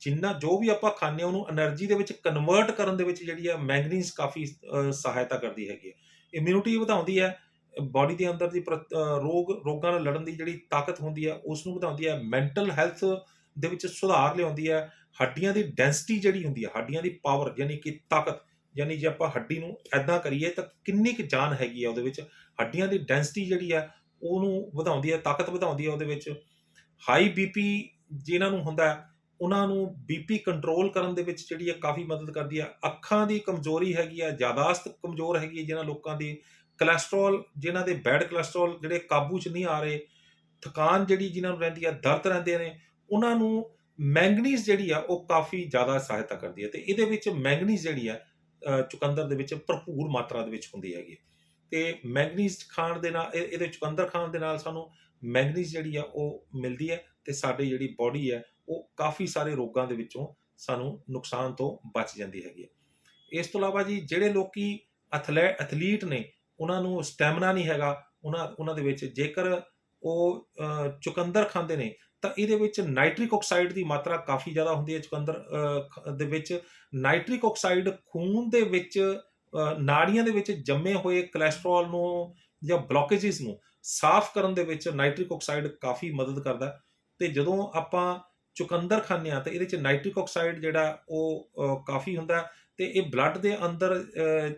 ਜਿੰਨਾ ਜੋ ਵੀ ਆਪਾਂ ਖਾਂਦੇ ਆ ਉਹਨੂੰ એનર્ਜੀ ਦੇ ਵਿੱਚ ਕਨਵਰਟ ਕਰਨ ਦੇ ਵਿੱਚ ਜਿਹੜੀ ਹੈ ਮੈਂਗਨੀਜ਼ ਕਾਫੀ ਸਹਾਇਤਾ ਕਰਦੀ ਹੈਗੀ ਹੈ। ਇਮਿਊਨਿਟੀ ਵਧਾਉਂਦੀ ਹੈ ਬਾਡੀ ਦੇ ਅੰਦਰ ਦੀ ਰੋਗ, ਰੋਗਾਂ ਨਾਲ ਲੜਨ ਦੀ ਜਿਹੜੀ ਤਾਕਤ ਹੁੰਦੀ ਹੈ ਉਸ ਨੂੰ ਵਧਾਉਂਦੀ ਹੈ ਮੈਂਟਲ ਹੈਲਥ ਦੇ ਵਿੱਚ ਸੁਧਾਰ ਲਿਆਉਂਦੀ ਹੈ। ਹੱਡੀਆਂ ਦੀ ਡੈਂਸਿਟੀ ਜਿਹੜੀ ਹੁੰਦੀ ਹੈ, ਹੱਡੀਆਂ ਦੀ ਪਾਵਰ ਯਾਨੀ ਕਿ ਤਾਕਤ, ਯਾਨੀ ਜੇ ਆਪਾਂ ਹੱਡੀ ਨੂੰ ਐਦਾਂ ਕਰੀਏ ਤਾਂ ਕਿੰਨੀ ਕੁ ਜਾਨ ਹੈਗੀ ਆ ਉਹਦੇ ਵਿੱਚ। ਹੱਡੀਆਂ ਦੀ ਡੈਂਸਿਟੀ ਜਿਹੜੀ ਆ ਉਹਨੂੰ ਵਧਾਉਂਦੀ ਹੈ, ਤਾਕਤ ਵਧਾਉਂਦੀ ਹੈ ਉਹਦੇ ਵਿੱਚ। ਹਾਈ ਬੀਪੀ ਜਿਨ੍ਹਾਂ ਨੂੰ ਹੁੰਦਾ ਉਹਨਾਂ ਨੂੰ ਬੀਪੀ ਕੰਟਰੋਲ ਕਰਨ ਦੇ ਵਿੱਚ ਜਿਹੜੀ ਹੈ ਕਾਫੀ ਮਦਦ ਕਰਦੀ ਹੈ। ਅੱਖਾਂ ਦੀ ਕਮਜ਼ੋਰੀ ਹੈਗੀ ਹੈ, ਯਾਦਾਸ਼ਤ ਕਮਜ਼ੋਰ ਹੈਗੀ ਹੈ ਜਿਨ੍ਹਾਂ ਲੋਕਾਂ ਦੀ। ਕੋਲੇਸਟ੍ਰੋਲ ਜਿਨ੍ਹਾਂ ਦੇ ਬੈਡ ਕੋਲੇਸਟ੍ਰੋਲ ਜਿਹੜੇ ਕਾਬੂ 'ਚ ਨਹੀਂ ਆ ਰਹੇ, ਥਕਾਨ ਜਿਹੜੀ ਜਿਨ੍ਹਾਂ ਨੂੰ ਰਹਿੰਦੀ ਹੈ, ਦਰਦ ਰਹਿੰਦੇ ਨੇ, ਉਹਨਾਂ ਨੂੰ ਮੈਂਗਨੀਜ਼ ਜਿਹੜੀ ਆ ਉਹ ਕਾਫੀ ਜ਼ਿਆਦਾ ਸਹਾਇਤਾ ਕਰਦੀ ਹੈ। ਤੇ ਇਹਦੇ ਵਿੱਚ ਮੈਂਗਨੀਜ਼ ਜਿਹੜੀ ਆ ਚੁਕੰਦਰ ਦੇ ਵਿੱਚ ਭਰਪੂਰ ਮਾਤਰਾ ਦੇ ਵਿੱਚ ਹੁੰਦੀ ਹੈਗੀ ਤੇ ਮੈਂਗਨੀਜ਼ ਖਾਣ ਦੇ ਨਾਲ, ਇਹ- ਇਹਦੇ ਚੁਕੰਦਰ ਖਾਣ ਦੇ ਨਾਲ ਸਾਨੂੰ ਮੈਂਗਨੀਜ਼ ਜਿਹੜੀ ਆ ਉਹ ਮਿਲਦੀ ਹੈ ਤੇ ਸਾਡੀ ਜਿਹੜੀ ਬਾਡੀ ਹੈ ਉਹ ਕਾਫੀ ਸਾਰੇ ਰੋਗਾਂ ਦੇ ਵਿੱਚੋਂ ਸਾਨੂੰ ਨੁਕਸਾਨ ਤੋਂ ਬਚ ਜਾਂਦੀ ਹੈਗੀ ਹੈ। ਇਸ ਤੋਂ ਇਲਾਵਾ ਜੀ ਜਿਹੜੇ ਲੋਕੀ ਐਥਲੇ ਐਥਲੀਟ ਨੇ, ਉਹਨਾਂ ਨੂੰ ਸਟੈਮਿਨਾ ਨਹੀਂ ਹੈਗਾ, ਉਹਨਾਂ ਉਹਨਾਂ ਦੇ ਵਿੱਚ ਜੇਕਰ ਉਹ ਚੁਕੰਦਰ ਖਾਂਦੇ ਨੇ, ਤਾਂ ਇਹਦੇ ਵਿੱਚ ਨਾਈਟ੍ਰਿਕ ਆਕਸਾਈਡ ਦੀ ਮਾਤਰਾ ਕਾਫੀ ਜ਼ਿਆਦਾ ਹੁੰਦੀ ਹੈ ਚੁਕੰਦਰ ਦੇ ਵਿੱਚ। ਨਾਈਟ੍ਰਿਕ ਆਕਸਾਈਡ ਖੂਨ ਦੇ ਵਿੱਚ ਨਾੜੀਆਂ ਦੇ ਵਿੱਚ ਜੰਮੇ ਹੋਏ ਕੋਲੇਸਟ੍ਰੋਲ ਨੂੰ ਜਾਂ ਬਲੌਕੇजेस ਨੂੰ ਸਾਫ਼ ਕਰਨ ਦੇ ਵਿੱਚ ਨਾਈਟ੍ਰਿਕ ਆਕਸਾਈਡ ਕਾਫੀ ਮਦਦ ਕਰਦਾ ਹੈ। ਤੇ ਜਦੋਂ ਆਪਾਂ ਚੁਕੰਦਰ ਖਾਂਦੇ ਆ ਤਾਂ ਇਹਦੇ ਚ ਨਾਈਟ੍ਰਿਕ ਆਕਸਾਈਡ ਜਿਹੜਾ ਉਹ ਕਾਫੀ ਹੁੰਦਾ ਹੈ ਤੇ ਇਹ ਬਲੱਡ ਦੇ ਅੰਦਰ ਅ,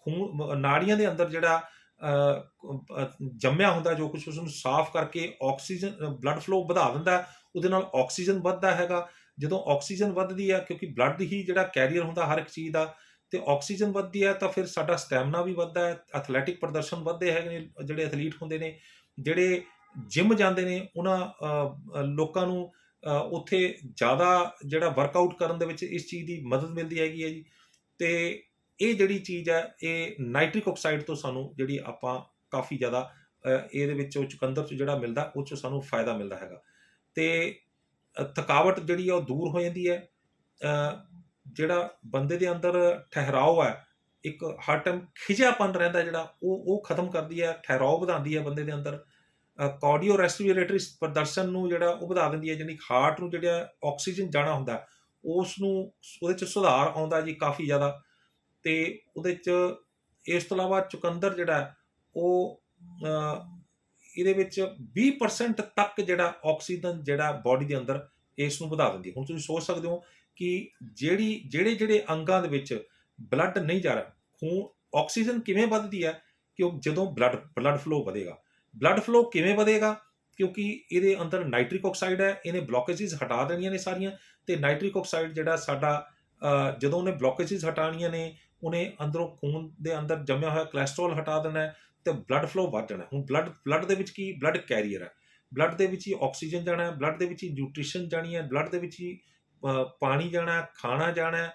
ਖੂਨ ਨਾੜੀਆਂ ਦੇ ਅੰਦਰ ਜਿਹੜਾ ਜੰਮਿਆ ਹੁੰਦਾ ਜੋ ਕੁਝ ਉਸ ਨੂੰ ਸਾਫ਼ ਕਰਕੇ ਆਕਸੀਜਨ ਬਲੱਡ ਫਲੋ ਵਧਾ ਦਿੰਦਾ ਉਹਦੇ ਨਾਲ ਆਕਸੀਜਨ ਵੱਧਦਾ ਹੈਗਾ ਜਦੋਂ ਆਕਸੀਜਨ ਵੱਧਦੀ ਹੈ ਕਿਉਂਕਿ ਬਲੱਡ ਹੀ ਜਿਹੜਾ ਕੈਰੀਅਰ ਹੁੰਦਾ ਹਰ ਇੱਕ ਚੀਜ਼ ਦਾ ਤੇ ਆਕਸੀਜਨ ਵੱਧਦੀ ਹੈ ਤਾਂ ਫਿਰ ਸਾਡਾ ਸਟੈਮਿਨਾ ਵੀ ਵੱਧਦਾ ਹੈ, ਐਥਲੈਟਿਕ ਪ੍ਰਦਰਸ਼ਨ ਵੱਧਦੇ ਹੈਗੇ ਨੇ, ਜਿਹੜੇ ਐਥਲੀਟ ਹੁੰਦੇ ਨੇ, ਜਿਹੜੇ ਜਿਮ ਜਾਂਦੇ ਨੇ, ਉਹਨਾਂ ਲੋਕਾਂ ਨੂੰ ਉੱਥੇ ਜ਼ਿਆਦਾ ਜਿਹੜਾ ਵਰਕਆਊਟ ਕਰਨ ਦੇ ਵਿੱਚ ਇਸ ਚੀਜ਼ ਦੀ ਮਦਦ ਮਿਲਦੀ ਹੈਗੀ ਹੈ ਜੀ। ਤੇ ਇਹ ਜਿਹੜੀ ਚੀਜ਼ ਹੈ, ਇਹ ਨਾਈਟ੍ਰਿਕ ਆਕਸਾਈਡ ਤੋਂ ਸਾਨੂੰ ਜਿਹੜੀ ਆਪਾਂ ਕਾਫੀ ਜ਼ਿਆਦਾ ਇਹਦੇ ਵਿੱਚੋਂ ਚੁਕੰਦਰ ਚ ਜਿਹੜਾ ਮਿਲਦਾ, ਉਹ ਚ ਸਾਨੂੰ ਫਾਇਦਾ ਮਿਲਦਾ ਹੈਗਾ। ਤੇ ਥਕਾਵਟ ਜਿਹੜੀ ਆ ਉਹ ਦੂਰ ਹੋ ਜਾਂਦੀ ਹੈ ਜਿਹੜਾ ਬੰਦੇ ਦੇ ਅੰਦਰ ਠਹਿਰਾਓ ਹੈ, ਇੱਕ ਹਰ ਟਾਈਮ ਖਿਜਿਆਪਨ ਰਹਿੰਦਾ ਜਿਹੜਾ, ਉਹ ਉਹ ਖਤਮ ਕਰਦੀ ਹੈ, ਠਹਿਰਾਓ ਵਧਾਉਂਦੀ ਹੈ ਬੰਦੇ ਦੇ ਅੰਦਰ। ਕਾਰਡੀਓ ਰੈਸਪੀਰੇਟਰੀ ਪ੍ਰਦਰਸ਼ਨ ਨੂੰ ਜਿਹੜਾ ਉਹ ਵਧਾ ਦਿੰਦੀ ਹੈ ਜਾਨੀ ਹਾਰਟ ਨੂੰ ਜਿਹੜਾ ਆਕਸੀਜਨ ਜਾਣਾ ਹੁੰਦਾ ਉਸ ਨੂੰ ਉਹਦੇ ਚ ਸੁਧਾਰ ਆਉਂਦਾ ਜੀ ਕਾਫੀ ਜ਼ਿਆਦਾ। ਤੇ ਉਹਦੇ ਚ ਇਸ ਤੋਂ ਇਲਾਵਾ ਚੁਕੰਦਰ ਜਿਹੜਾ ਉਹ ਇਹਦੇ ਵਿੱਚ 20% ਤੱਕ ਜਿਹੜਾ ਆਕਸੀਜਨ ਜਿਹੜਾ ਬਾਡੀ ਦੇ ਅੰਦਰ, ਇਸ ਨੂੰ ਵਧਾ ਦਿੰਦੀ ਹੈ। ਹੁਣ ਤੁਸੀਂ ਸੋਚ ਸਕਦੇ ਹੋ ਕਿ ਜਿਹੜੀ, ਜਿਹੜੇ ਜਿਹੜੇ ਅੰਗਾਂ ਦੇ ਵਿੱਚ ਬਲੱਡ ਨਹੀਂ ਜਾ ਰਿਹਾ, ਖੂਨ ਆਕਸੀਜਨ ਕਿਵੇਂ ਵੱਧਦੀ ਹੈ? ਕਿ ਜਦੋਂ ਬਲੱਡ ਬਲੱਡ ਫਲੋ ਵਧੇਗਾ। ਬਲੱਡ ਫਲੋ ਕਿਵੇਂ ਵਧੇਗਾ? ਕਿਉਂਕਿ ਇਹਦੇ ਅੰਦਰ ਨਾਈਟ੍ਰਿਕ ਆਕਸਾਈਡ ਹੈ, ਇਹਨੇ ਬਲੌਕੇजेस ਹਟਾ ਦੇਣੀਆਂ ਨੇ ਸਾਰੀਆਂ ਤੇ ਨਾਈਟ੍ਰਿਕ ਆਕਸਾਈਡ ਜਿਹੜਾ ਸਾਡਾ ਜਦੋਂ ਉਹਨੇ ਬਲੌਕੇजेस ਹਟਾਣੀਆਂ ਨੇ, ਉਹਨੇ ਅੰਦਰੋਂ ਖੂਨ ਦੇ ਅੰਦਰ ਜੰਮਿਆ ਹੋਇਆ ਕੋਲੇਸਟ੍ਰੋਲ ਹਟਾ ਦੇਣਾ ਤੇ ਬਲੱਡ ਫਲੋ ਵੱਧ ਜਾਣਾ ਹੁਣ ਬਲੱਡ ਬਲੱਡ ਦੇ ਵਿੱਚ ਕੀ? ਬਲੱਡ ਕੈਰੀਅਰ ਹੈ। ਬਲੱਡ ਦੇ ਵਿੱਚ ਹੀ ਆਕਸੀਜਨ ਜਾਣਾ ਹੈ ਬਲੱਡ ਦੇ ਵਿੱਚ ਹੀ ਨਿਊਟ੍ਰੀਸ਼ਨ ਜਾਣੀ ਹੈ ਬਲੱਡ ਦੇ ਵਿੱਚ ਹੀ ਪਾਣੀ ਜਾਣਾ, ਖਾਣਾ ਜਾਣਾ ਹੈ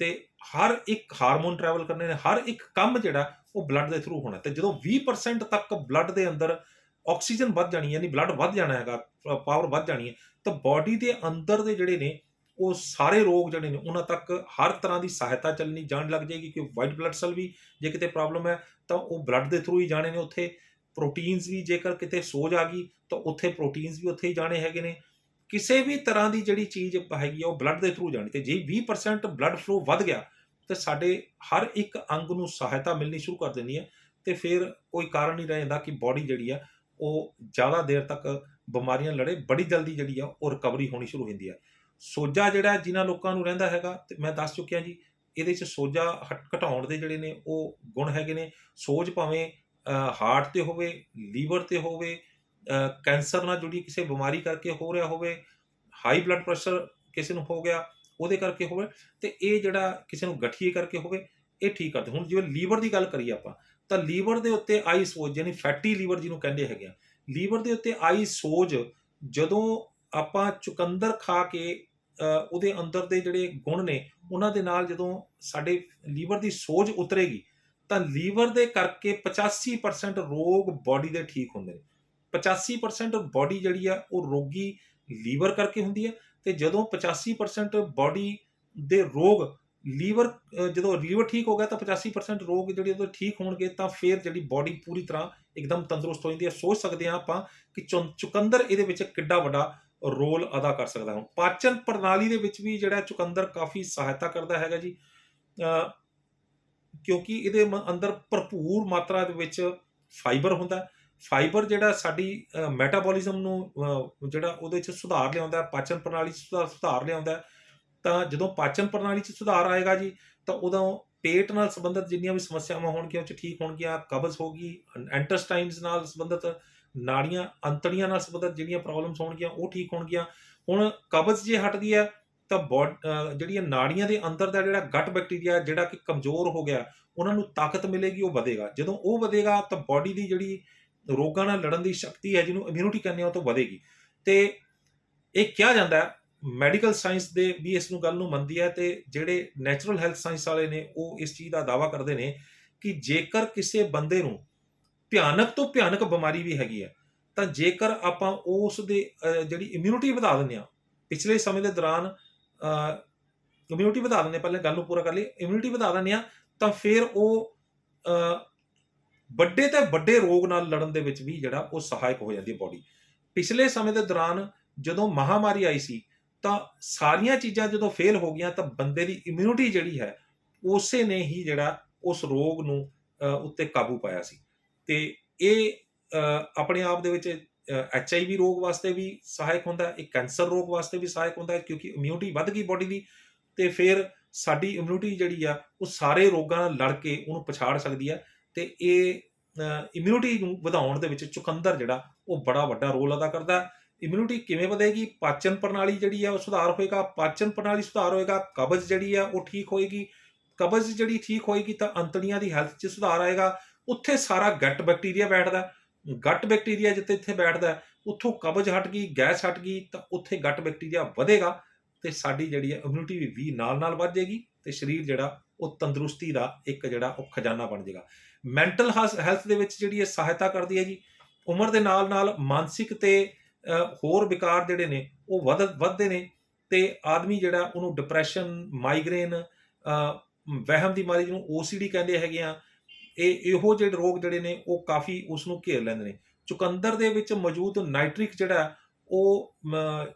ਤੇ ਹਰ ਇੱਕ ਹਾਰਮੋਨ ਟਰੈਵਲ ਕਰਨੇ ਨੇ, ਹਰ ਇੱਕ ਕੰਮ ਜਿਹੜਾ ਉਹ ਬਲੱਡ ਦੇ ਥਰੂ ਹੋਣਾ ਤੇ ਜਦੋਂ 20% ਤੱਕ ਬਲੱਡ ਦੇ ਅੰਦਰ ਆਕਸੀਜਨ ਵੱਧ ਜਾਣੀ ਯਾਨੀ ਬਲੱਡ ਵੱਧ ਜਾਣਾ ਹੈਗਾ ਪਾਵਰ ਵੱਧ ਜਾਣੀ ਹੈ, ਤਾਂ ਬਾਡੀ ਦੇ ਅੰਦਰ ਦੇ ਜਿਹੜੇ ਨੇ ਉਹ ਸਾਰੇ ਰੋਗ ਜਿਹੜੇ ਨੇ ਉਹਨਾਂ ਤੱਕ ਹਰ ਤਰ੍ਹਾਂ ਦੀ ਸਹਾਇਤਾ ਚੱਲਣੀ, ਜਾਣ ਲੱਗ ਜਾਏਗੀ ਕਿ ਵਾਈਟ ਬਲੱਡ ਸੈਲ ਵੀ ਜੇ ਕਿਤੇ ਪ੍ਰੋਬਲਮ ਹੈ ਤਾਂ ਉਹ ਬਲੱਡ ਦੇ ਥਰੂ ਹੀ ਜਾਣੇ ਨੇ ਉੱਥੇ ਪ੍ਰੋਟੀਨਸ ਵੀ ਜੇਕਰ ਕਿਤੇ ਸੋਜ ਆ ਗਈ ਤਾਂ ਉੱਥੇ ਪ੍ਰੋਟੀਨਸ ਵੀ ਉੱਥੇ ਹੀ ਜਾਣੇ ਹੈਗੇ ਨੇ ਕਿਸੇ ਵੀ ਤਰ੍ਹਾਂ ਦੀ ਜਿਹੜੀ ਚੀਜ਼ ਹੈਗੀ ਆ, ਉਹ ਬਲੱਡ ਦੇ ਥਰੂ ਜਾਣੀ ਤੇ ਜੇ 20% ਬਲੱਡ ਫਲੋ ਵੱਧ ਗਿਆ, ਤੇ ਸਾਡੇ ਹਰ ਇੱਕ ਅੰਗ ਨੂੰ ਸਹਾਇਤਾ ਮਿਲਣੀ ਸ਼ੁਰੂ ਕਰ ਦਿੰਦੀ ਹੈ ਤੇ ਫਿਰ ਕੋਈ ਕਾਰਨ ਨਹੀਂ ਰਹਿ ਜਾਂਦਾ ਕਿ ਬਾਡੀ ਜਿਹੜੀ ਆ, ਉਹ ਜ਼ਿਆਦਾ ਦੇਰ ਤੱਕ ਬਿਮਾਰੀਆਂ ਲੜੇ, ਬੜੀ ਜਲਦੀ ਜਿਹੜੀ ਆ, ਉਹ ਰਿਕਵਰੀ ਹੋਣੀ ਸ਼ੁਰੂ ਹੁੰਦੀ ਹੈ ਸੋਜਾ ਜਿਹੜਾ ਜਿਨ੍ਹਾਂ ਲੋਕਾਂ ਨੂੰ ਰਹਿੰਦਾ ਹੈਗਾ, ਤੇ ਮੈਂ ਦੱਸ ਚੁੱਕਿਆ ਜੀ, ਇਹਦੇ ਚ ਸੋਜਾ ਹਟ- ਘਟਾਉਣ ਦੇ ਜਿਹੜੇ ਨੇ, ਉਹ ਗੁਣ ਹੈਗੇ ਨੇ। ਸੋਜ ਭਾਵੇਂ ਹਾਰਟ ਤੇ ਹੋਵੇ ਲੀਵਰ ਤੇ ਹੋਵੇ ਕੈਂਸਰ ਨਾਲ ਜੁੜੀ ਕਿਸੇ ਬਿਮਾਰੀ ਕਰਕੇ ਹੋ ਰਿਹਾ ਹੋਵੇ ਹਾਈ ਬਲੱਡ ਪ੍ਰੈਸ਼ਰ ਕਿਸੇ ਨੂੰ ਹੋ ਗਿਆ, ਉਹਦੇ ਕਰਕੇ ਹੋਵੇ, ਤੇ ਇਹ ਜਿਹੜਾ ਕਿਸੇ ਨੂੰ ਗਠੀਏ ਕਰਕੇ ਹੋਵੇ, ਇਹ ਠੀਕ ਕਰਦੇ। ਹੁਣ ਜਿਵੇਂ ਲੀਵਰ ਦੀ ਗੱਲ ਕਰੀਏ ਆਪਾਂ, ਤਾਂ ਲੀਵਰ ਦੇ ਉੱਤੇ ਆਈ ਸੋਜ, ਯਾਨੀ ਫੈਟੀ ਲੀਵਰ ਜਿਹਨੂੰ ਕਹਿੰਦੇ ਹੈਗੇ ਆ, ਲੀਵਰ ਦੇ ਉੱਤੇ ਆਈ ਸੋਜ ਜਦੋਂ ਆਪਾਂ ਚੁਕੰਦਰ ਖਾ ਕੇ ਉਹਦੇ ਅੰਦਰ ਦੇ ਜਿਹੜੇ ਗੁਣ ਨੇ, ਉਹਨਾਂ ਦੇ ਨਾਲ ਜਦੋਂ ਸਾਡੇ ਲੀਵਰ ਦੀ ਸੋਜ ਉਤਰੇਗੀ, ਤਾਂ ਲੀਵਰ ਦੇ ਕਰਕੇ 85% ਰੋਗ ਬਾਡੀ ਦੇ ਠੀਕ ਹੁੰਦੇ ਨੇ। 85% ਬਾਡੀ ਜਿਹੜੀ ਆ, ਉਹ ਰੋਗੀ ਲੀਵਰ ਕਰਕੇ ਹੁੰਦੀ ਹੈ ਤੇ ਜਦੋਂ 85% ਬਾਡੀ ਦੇ ਰੋਗ ਲੀਵਰ ਜਦੋਂ ਲੀਵਰ ਠੀਕ ਹੋ ਗਿਆ ਤਾਂ 85% ਰੋਗ ਜਿਹੜੇ ਉਹਦੇ ਠੀਕ ਹੋਣਗੇ ਤਾਂ ਫਿਰ ਜਿਹੜੀ ਬਾਡੀ ਪੂਰੀ ਤਰ੍ਹਾਂ ਇੱਕਦਮ ਤੰਦਰੁਸਤ ਹੋ ਜਾਂਦੀ ਹੈ ਸੋਚ ਸਕਦੇ ਹਾਂ ਆਪਾਂ ਕਿ ਚੁੰ- ਚੁਕੰਦਰ ਇਹਦੇ ਵਿੱਚ ਕਿੱਡਾ ਵੱਡਾ ਰੋਲ ਅਦਾ ਕਰ ਸਕਦਾ। ਹੈ ਪਾਚਨ ਪ੍ਰਣਾਲੀ ਦੇ ਵਿੱਚ ਵੀ ਜਿਹੜਾ ਚੁਕੰਦਰ ਕਾਫੀ ਸਹਾਇਤਾ ਕਰਦਾ ਹੈਗਾ ਜੀ। ਕਿਉਂਕਿ ਇਹਦੇ ਮ- ਅੰਦਰ ਭਰਪੂਰ ਮਾਤਰਾ ਦੇ ਵਿੱਚ ਫਾਈਬਰ ਹੁੰਦਾ। ਫਾਈਬਰ ਜਿਹੜਾ ਸਾਡੀ ਮੈਟਾਬੋਲਿਜ਼ਮ ਨੂੰ ਜਿਹੜਾ ਉਹਦੇ ਚ ਸੁਧਾਰ ਲਿਆਉਂਦਾ ਹੈ, ਪਾਚਨ ਪ੍ਰਣਾਲੀ ਚ ਸੁਧਾਰ ਸੁਧਾਰ ਲਿਆਉਂਦਾ ਹੈ। ਤਾਂ ਜਦੋਂ ਪਾਚਨ ਪ੍ਰਣਾਲੀ ਚ ਸੁਧਾਰ ਆਏਗਾ ਜੀ ਤਾਂ ਉਦੋਂ ਪੇਟ ਨਾਲ ਸੰਬੰਧਿਤ ਜਿੰਨੀਆਂ ਵੀ ਸਮੱਸਿਆਵਾਂ ਹੋਣਗੀਆਂ ਉਹ ਚ ਠੀਕ ਹੋਣਗੀਆਂ ਕਬਜ਼ ਹੋਗੀ ਐਂਟਸਟਾਈਨਸ ਨਾਲ ਸੰਬੰਧਿਤ ਨਾੜੀਆਂ ਅੰਤੜੀਆਂ ਨਾਲ ਸੰਬੰਧਿਤ ਜਿਹੜੀਆਂ ਪ੍ਰੋਬਲਮਸ ਹੋਣਗੀਆਂ ਉਹ ਠੀਕ ਹੋਣਗੀਆਂ ਹੁਣ ਕਬਜ਼ ਜੇ ਹਟਦੀ ਹੈ ਤਾਂ ਬੋਡ ਅ, ਜਿਹੜੀਆਂ ਨਾੜੀਆਂ ਦੇ ਅੰਦਰ ਦਾ ਜਿਹੜਾ ਗਟ ਬੈਕਟੀਰੀਆ ਜਿਹੜਾ ਕਿ ਕਮਜ਼ੋਰ ਹੋ ਗਿਆ ਉਹਨਾਂ ਨੂੰ ਤਾਕਤ ਮਿਲੇਗੀ ਉਹ ਵਧੇਗਾ ਜਦੋਂ ਉਹ ਵਧੇਗਾ ਤਾਂ ਬਾਡੀ ਦੀ ਜਿਹੜੀ ਰੋਗਾਂ ਨਾਲ ਲੜਨ ਦੀ ਸ਼ਕਤੀ ਹੈ ਜਿਹਨੂੰ ਇਮਿਊਨਿਟੀ ਕਹਿੰਦੇ ਆ ਉਹ ਤੋਂ ਵਧੇਗੀ। ਤੇ ਇਹ ਕਿਹਾ ਜਾਂਦਾ ਹੈ ਮੈਡੀਕਲ ਸਾਇੰਸ ਦੇ ਵੀ ਇਸ ਨੂੰ ਗੱਲ ਨੂੰ ਮੰਨਦੀ ਹੈ ਤੇ ਜਿਹੜੇ ਨੈਚੁਰਲ ਹੈਲਥ ਸਾਇੰਸ ਵਾਲੇ ਨੇ ਉਹ ਇਸ ਚੀਜ਼ ਦਾ ਦਾਵਾ ਕਰਦੇ ਨੇ ਕਿ ਜੇਕਰ ਕਿਸੇ ਬੰਦੇ ਨੂੰ ਭਿਆਨਕ ਤੋਂ ਭਿਆਨਕ ਬਿਮਾਰੀ ਵੀ ਹੈਗੀ ਹੈ ਤਾਂ ਜੇਕਰ ਆਪਾਂ ਉਸ ਦੇ ਜਿਹੜੀ ਇਮਿਊਨਿਟੀ ਵਧਾ ਦਿੰਦੇ ਆ ਪਿਛਲੇ ਸਮੇਂ ਦੇ ਦੌਰਾਨ ਇਮਿਊਨਿਟੀ ਵਧਾ ਦਿੰਦੇ ਹਾਂ, ਪਹਿਲੇ ਗੱਲ ਨੂੰ ਪੂਰਾ ਕਰ ਲਈ ਇਮਿਊਨਿਟੀ ਵਧਾ ਦਿੰਦੇ ਆ ਤਾਂ ਫਿਰ ਉਹ ਵੱਡੇ ਤੇ ਵੱਡੇ ਰੋਗ ਨਾਲ ਲੜਨ ਦੇ ਵਿੱਚ ਵੀ ਜਿਹੜਾ ਉਹ ਸਹਾਇਕ ਹੋ ਜਾਂਦੀ ਹੈ ਬਾਡੀ ਪਿਛਲੇ ਸਮੇਂ ਦੇ ਦੌਰਾਨ ਜਦੋਂ ਮਹਾਮਾਰੀ ਆਈ ਸੀ, ਤਾਂ ਸਾਰੀਆਂ ਚੀਜ਼ਾਂ ਜਦੋਂ ਫੇਲ ਹੋ ਗਈਆਂ, ਤਾਂ ਬੰਦੇ ਦੀ ਇਮਿਊਨਿਟੀ ਜਿਹੜੀ ਹੈ, ਉਸੇ ਨੇ ਹੀ ਜਿਹੜਾ ਉਸ ਰੋਗ ਨੂੰ ਉੱਤੇ ਕਾਬੂ ਪਾਇਆ ਸੀ। ਤੇ ਇਹ ਆਪਣੇ ਆਪ ਦੇ ਵਿੱਚ ਐਚ ਆਈ ਵੀ ਰੋਗ ਵਾਸਤੇ ਵੀ ਸਹਾਇਕ ਹੁੰਦਾ ਇਹ ਕੈਂਸਰ ਰੋਗ ਵਾਸਤੇ ਵੀ ਸਹਾਇਕ ਹੁੰਦਾ ਕਿਉਂਕਿ ਇਮਿਊਨਿਟੀ ਵੱਧ ਗਈ ਬਾਡੀ ਦੀ, ਤੇ ਫਿਰ ਸਾਡੀ ਇਮਿਊਨਿਟੀ ਜਿਹੜੀ ਆ, ਉਹ ਸਾਰੇ ਰੋਗਾਂ ਨਾਲ ਲੜ ਕੇ ਉਹਨੂੰ ਪਛਾੜ ਸਕਦੀ ਹੈ। ਤੇ ਇਹ ਇਮਿਊਨਿਟੀ ਨੂੰ ਵਧਾਉਣ ਦੇ ਵਿੱਚ ਚੁਕੰਦਰ ਜਿਹੜਾ, ਉਹ ਬੜਾ ਵੱਡਾ ਰੋਲ ਅਦਾ ਕਰਦਾ ਹੈ। ਇਮਿਊਨਿਟੀ ਕਿਵੇਂ ਵਧੇਗੀ? ਪਾਚਨ ਪ੍ਰਣਾਲੀ ਜਿਹੜੀ ਆ ਉਹ ਸੁਧਾਰ ਹੋਏਗਾ। ਪਾਚਨ ਪ੍ਰਣਾਲੀ ਸੁਧਾਰ ਹੋਏਗਾ, ਕਬਜ਼ ਜਿਹੜੀ ਆ ਉਹ ਠੀਕ ਹੋਏਗੀ। ਕਬਜ਼ ਜਿਹੜੀ ਠੀਕ ਹੋਏਗੀ ਤਾਂ ਅੰਤੜੀਆਂ ਦੀ ਹੈਲਥ 'ਚ ਸੁਧਾਰ ਆਏਗਾ। ਉੱਥੇ ਸਾਰਾ ਗੱਟ ਬੈਕਟੀਰੀਆ ਬੈਠਦਾ ਗੱਟ ਬੈਕਟੀਰੀਆ ਜਿੱਥੇ ਇੱਥੇ ਬੈਠਦਾ ਉੱਥੋਂ ਕਬਜ਼ ਹਟ ਗਈ, ਗੈਸ ਹਟ ਗਈ, ਤਾਂ ਉੱਥੇ ਗੱਟ ਬੈਕਟੀਰੀਆ ਵਧੇਗਾ ਤੇ ਸਾਡੀ ਜਿਹੜੀ ਹੈ ਇਮਿਊਨਿਟੀ ਵੀ ਨਾਲ ਨਾਲ ਵੱਧ ਜਾਏਗੀ ਤੇ ਸਰੀਰ ਜਿਹੜਾ ਉਹ ਤੰਦਰੁਸਤੀ ਦਾ ਇੱਕ ਜਿਹੜਾ ਉਹ ਖਜ਼ਾਨਾ ਬਣ ਜਾਏਗਾ। ਮੈਂਟਲ ਹੈਲਥ ਦੇ ਵਿੱਚ ਜਿਹੜੀ ਇਹ ਸਹਾਇਤਾ ਕਰਦੀ ਹੈ ਜੀ, ਉਮਰ ਦੇ ਨਾਲ ਨਾਲ ਮਾਨਸਿਕ ਤੇ ਹੋਰ ਵਿਕਾਰ ਜਿਹੜੇ ਨੇ, ਉਹ ਵਧ, ਵੱਧਦੇ ਨੇ ਤੇ ਆਦਮੀ ਜਿਹੜਾ ਉਹਨੂੰ ਡਿਪਰੈਸ਼ਨ ਮਾਈਗ੍ਰੇਨ ਵਹਿਮ ਦੀ ਬਿਮਾਰੀ ਜਿਹਨੂੰ OCD ਕਹਿੰਦੇ ਹੈਗੇ ਆ, ਇਹ, ਇਹੋ ਜਿਹੇ ਰੋਗ ਜਿਹੜੇ ਨੇ ਉਹ ਕਾਫੀ ਉਸ ਨੂੰ ਘੇਰ ਲੈਂਦੇ ਨੇ। ਚੁਕੰਦਰ ਦੇ ਵਿੱਚ ਮੌਜੂਦ ਨਾਈਟ੍ਰਿਕ ਜਿਹੜਾ, ਉਹ